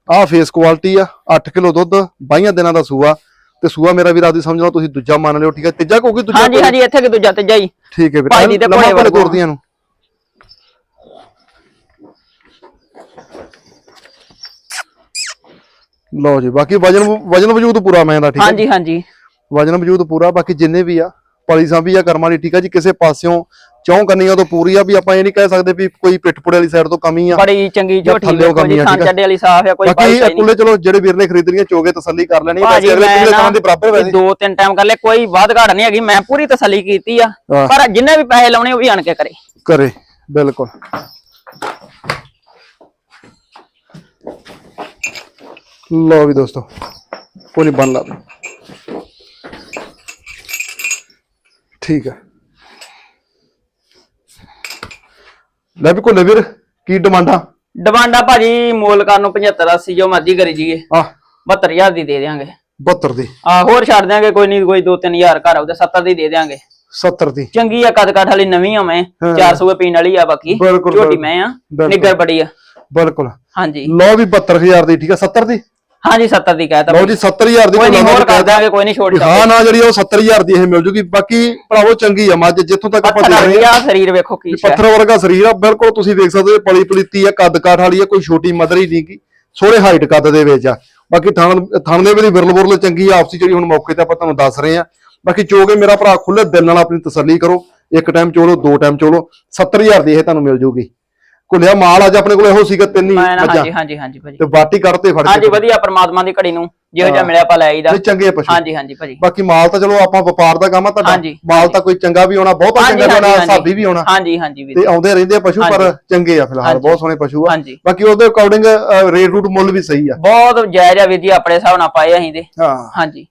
ਆ ਫੇਸ ਕੁਆਲਿਟੀ ਆ 8 ਕਿਲੋ ਦੁੱਧ 22 ਦਿਨਾਂ ਦਾ ਸੂਆ ਤੇ ਸੂਆ ਮੇਰਾ ਵੀਰ ਆਦੀ ਸਮਝ ਲਓ ਤੁਸੀਂ ਦੂਜਾ ਮੰਨ ਲਿਓ ਠੀਕ ਹੈ ਤੀਜਾ ਕਹੋਗੇ ਦੂਜਾ ਹਾਂਜੀ ਹਾਂਜੀ ਇੱਥੇ ਕਿ ਦੂਜਾ ਤੀਜਾ ਹੀ। ਠੀਕ ਹੈ ਵੀਰ ਭਾਈ ਦੀ ਤੇ ਵਾਂਗੂ। ਤੁਰਦੀਆਂ ਨੂੰ। ਲਓ ਜੀ ਬਾਕੀ ਵਜਨ ਵਜਨ ਵਜੂਦ ਪੂਰਾ ਮੈਂ ਦਾ ਠੀਕ ਹੈ ਹਾਂਜੀ ਹਾਂਜੀ। ਵਜਨ ਵਜੂਦ ਪੂਰਾ ਬਾਕੀ ਜਿੰਨੇ ਵੀ ਆ ਪਲੀ ਸਾਂਭੀ ਆ ਕਰਮਾਂ ਦੀ ਠੀਕ ਆ ਜੀ? ਕਿਸੇ ਪਾਸਿਓਂ ਚੌਂ ਕੰਨੀਆਂ ਤੋਂ ਪੂਰੀ ਆ ਵੀ ਆਪਾਂ ਇਹ ਨਹੀਂ ਕਹਿ ਸਕਦੇ ਵੀ ਕੋਈ ਪਿੱਠਪੁੜੇ ਵਾਲੀ ਸਾਈਡ ਤੋਂ ਕਮੀ ਆ ਬੜੀ ਚੰਗੀ ਝੋਟੀ ਵੇਖੋ ਜੀ ਥਾਂ। ਚੱਡੇ ਵਾਲੀ ਸਾਫ਼ ਆ ਕੋਈ ਬਾਕੀ ਬਾਈ ਇਹ ਕੁੱਲੇ ਚਲੋ ਜਿਹੜੇ ਵੀਰ ਨੇ ਖਰੀਦਣੀਆਂ ਚੋਗੇ ਤਸੱਲੀ ਕਰ ਲੈਣੀ ਵੈਸੇ ਅਗਲੇ ਕੁੱਲੇ ਤਾਂ ਦੇ ਬਰਾਬਰ ਵੈਸੇ। ਦੋ ਤਿੰਨ ਟਾਈਮ ਕਰ ਲੈ ਕੋਈ ਬਾਤ ਘਾਟ ਨਹੀਂ ਹੈਗੀ ਮੈਂ ਪੂਰੀ ਤਸੱਲੀ ਕੀਤੀ ਆ। ਪਰ ਜਿੰਨੇ ਵੀ ਪੈਸੇ ਲਾਉਣੇ ਉਹ ਵੀ ਆਣ ਕੇ ਕਰੇ। ਕਰੇ ਬਿਲਕੁਲ। ਲਓ ਵੀ ਦੋਸਤੋ ਨਹੀਂ ਬੰਨ ਲਾ। ਠੀਕ ਹੈ ਲੈ ਵੀ ਕੋਲੇ ਵੀਰ ਕੀ ਡਿਮਾਂਡਾਂ? ਡਿਮਾਂਡਾ ਭਾਜੀ ਮੋਲ ਕਰਨ ਨੂੰ 75 80 ਜੋ ਮਰਜ਼ੀ ਕਰੀ ਜੀਏ ਆ 72000 ਦੀ ਦੇ ਦਿਆਂਗੇ। 72 ਦੀ। ਆ ਹੋਰ ਛੱਡ ਦਿਆਂਗੇ ਕੋਈ ਨਹੀਂ ਕੋਈ 2-3000 ਘਰ ਆਉਦੇ 70 ਦੀ ਦੇ ਦਿਆਂਗੇ। 70 ਦੀ। ਚੰਗੀ ਆ ਕਦ ਕਾਠ ਵਾਲੀ ਨਵੀਂ ਆ ਮੈਂ 400 ਪੀਣ ਵਾਲੀ ਆ ਬਾਕੀ। ਬਿਲਕੁਲ। ਮੈਂ ਆ। ਨਿੱਗਰ ਬੜੀ ਆ। ਬਿਲਕੁਲ। ਹਾਂਜੀ। ਲਓ ਵੀ 72000 ਦੀ ਠੀਕ ਹੈ 70 ਦੀ? ਹਾਂਜੀ 70 ਦੀ ਕਹਿਤਾ ਲਓ ਜੀ 70000 ਦੀ ਕੋਈ ਨਹੀਂ ਹੋਰ ਕਰ ਦਾਂਗੇ ਕੋਈ ਨਹੀਂ ਛੋੜ ਵੀ ਹਾਂ ਨਾ ਜਿਹੜੀ ਉਹ 70000 ਦੀ ਇਹ ਮਿਲ ਜੂਗੀ ਬਾਕੀ ਭਰਾਵੋ ਚੰਗੀ ਆ ਮੱਝ ਜਿੱਥੋਂ ਤੱਕ ਆਪਾਂ ਦੇਖ ਰਹੇ ਆ ਸਰੀਰ ਵੇਖੋ ਕੀ ਹੈ ਪੱਥਰ ਵਰਗਾ ਸਰੀਰ ਆ ਬਿਲਕੁਲ ਤੁਸੀਂ ਵੇਖ ਸਕਦੇ ਹੋ ਪਲੀ ਪਲੀਤੀ ਆ ਕੱਦ ਕਾਠ ਵਾਲੀ ਆ ਕੋਈ ਛੋਟੀ ਮਦਰ ਹੀ ਨਹੀਂ ਗੀ। ਸੋਹਣੇ ਹਾਈਟ ਕੱਦ ਦੇ ਵਿੱਚ ਆ। ਬਾਕੀ ਥਣ ਥਣ ਦੇ ਵੀ ਵਿਰਲ ਬੁਰਲ ਚੰਗੀ ਆ ਆਪਸੀ ਜਿਹੜੀ ਹੁਣ ਮੌਕੇ ਤੇ ਆਪਾਂ ਤੁਹਾਨੂੰ ਦੱਸ ਰਹੇ ਆ। ਬਾਕੀ ਚੋਗੇ ਮੇਰਾ ਭਰਾ ਖੁੱਲੇ ਦਿਲ ਨਾਲ ਆਪਣੀ ਤਸੱਲੀ ਕਰੋ। ਇੱਕ ਟਾਈਮ ਚੋਲੋ ਦੋ ਟਾਈਮ ਚੋਲੋ। 70000 ਦੀ ਇਹ ਤੁਹਾਨੂੰ ਮਿਲ ਜੂਗੀ। ਕੁਲਿਆ ਮਾਲ ਅੱਜ ਆਪਣੇ ਕੋਲ ਇਹੋ ਸੀਗਾ ਤਿੰਨ ਹੀ ਮੈਂ ਨਾ ਮੱਝਾਂ। ਹਾਂਜੀ ਹਾਂਜੀ ਹਾਂਜੀ ਭਾਜੀ। ਤੇ ਬਾਟੀ ਕਰਤੇ ਫੜ ਹਾਂਜੀ ਕੇ ਵਧੀਆ ਪ੍ਰਮਾਤਮਾ ਦੀ ਘੜੀ ਨੂੰ ਜਿਹੋ ਜਿਹਾ ਮਿਲਿਆ ਆਪਾਂ ਲੈ ਆਈਦਾ। ਇਹ ਚੰਗੇ ਪਸ਼ੂ। ਹਾਂਜੀ ਹਾਂਜੀ ਭਾਜੀ। ਬਾਕੀ ਮਾਲ ਤਾਂ ਚਲੋ ਆਪਾਂ ਵਪਾਰ ਦਾ ਕੰਮ ਆ ਤੁਹਾਡਾ। ਹਾਂਜੀ, ਮਾਲ ਤਾਂ ਕੋਈ ਚੰਗਾ ਵੀ ਹੋਣਾ ਬਹੁਤਾ ਹਾਂਜੀ, ਚੰਗਾ ਵੀ ਹਾਂਜੀ, ਸਾਬੀ ਵੀ ਹੋਣਾ ਹਾਂਜੀ ਹਾਂਜੀ ਵੀਰ ਤੇ ਆਉਂਦੇ ਰਹਿੰਦੇ ਆ ਪਸ਼ੂ ਪਰ। ਚੰਗੇ ਆ ਫਿਲਹਾਲ। ਬਹੁਤ ਸੋਹਣੇ ਪਸ਼ੂ ਆ। ਹਾਂਜੀ। ਬਾਕੀ ਉਹਦੇ ਅਕੋਰਡਿੰਗ ਰੇਟ ਰੂਟ ਮੁੱਲ ਵੀ ਸਹੀ ਆ। ਬਹੁਤ ਜਾਇਜ਼ ਆ ਵੀਰ ਜੀ ਆਪਣੇ ਹਿਸਾਬ ਨਾਲ ਪਾਏ ਅਸੀਂ ਦੇ ਹਾਂ। ਹਾਂਜੀ।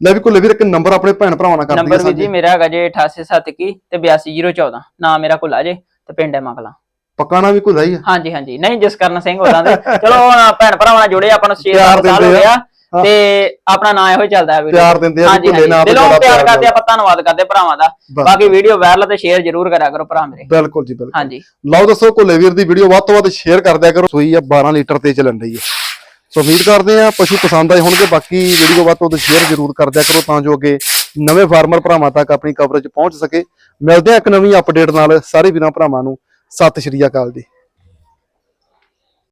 ਲੈ ਵੀ ਕੁੱਲੇ ਵੀਰ ਇੱਕ ਨੰਬਰ ਆਪਣੇ ਭੈਣ ਭਰਾਵਾਂ ਨਾਲ ਕਰ ਨੰਬਰ ਦਈਏ ਵੀਰ ਜੀ ਮੇਰਾ ਹੈਗਾ ਜੇ 8871 ਤੇ 82014 ਨਾਮ ਮੇਰਾ ਕੁਲਾ ਜੇ ਤੇ ਪਿੰਡ ਹੈ ਮਗਲਾ। ਪਕਾਣਾ ਵੀ ਕੁੱਲਾ ਹੀ ਆ। ਹਾਂਜੀ ਹਾਂਜੀ। ਨਹੀਂ ਜਸਕਰਨ ਸਿੰਘ ਹੋਰਾਂ ਦੇ। ਚਲੋ ਹੁਣ ਭੈਣ ਭਰਾਵਾਂ ਨਾਲ ਜੁੜੇ ਆਪਾਂ ਨੂੰ 6 ਪਿਆਰ ਸਾਲ ਹੋ ਦਿੰਦੇ ਆ। ਗਿਆ। ਤੇ ਆਪਣਾ ਨਾਂ ਇਹੋ ਹੀ ਚੱਲਦਾ ਹੈ ਵੀਡੀਓ ਪਿਆਰ ਦਿੰਦੇ ਆ ਵੀ ਭੁੱਲੇ ਨਾ ਦਿਲੋਂ ਬੜਾ ਪਿਆਰ ਪਿਆਰ ਕਰਦੇ ਆਪਾਂ ਧੰਨਵਾਦ ਕਰਦੇ ਭਰਾਵਾਂ ਦਾ। ਬਸ। ਬਾਕੀ ਵੀਡੀਓ ਵਾਇਰਲ ਤੇ ਸ਼ੇਅਰ ਜ਼ਰੂਰ ਕਰਿਆ ਕਰੋ ਭਰਾ ਮੇਰੇ। ਬਿਲਕੁਲ ਜੀ ਬਿਲਕੁਲ। ਹਾਂਜੀ। ਲਓ ਦੱਸੋ ਕੁੱਲੇ ਵੀਰ ਦੀ ਵੀਡੀਓ ਵੱਧ ਤੋਂ ਵੱਧ ਸ਼ੇਅਰ ਕਰ ਦਿਆ ਕਰੋ। ਸੂਈ ਆ 12 ਲੀਟਰ ਤੇ ਚੱਲਣ ਰਹੀ ਹੈ ਸੋ ਉਮੀਦ ਕਰਦੇ ਆ ਪਸ਼ੂ ਪਸੰਦ ਆਏ ਹੋਣਗੇ। ਬਾਕੀ ਵੀਡੀਓ ਵੱਧ ਤੋਂ ਵੱਧ ਸ਼ੇਅਰ ਜ਼ਰੂਰ ਕਰ ਦਿਆ ਕਰੋ ਤਾਂ ਜੋ ਅੱਗੇ ਨਵੇਂ ਫਾਰਮਰ ਭਰਾਵਾਂ ਤੱਕ ਆਪਣੀ ਕਵਰੇਜ ਪਹੁੰਚ ਸਕੇ। ਮਿਲਦੇ ਆ ਇੱਕ ਨਵੀਂ ਅਪਡੇਟ ਨਾਲ। ਸਾਰੇ ਵੀਰਾਂ ਭਰਾਵਾਂ ਨੂੰ ਸਤਿ ਸ਼੍ਰੀ ਅਕਾਲ ਜੀ।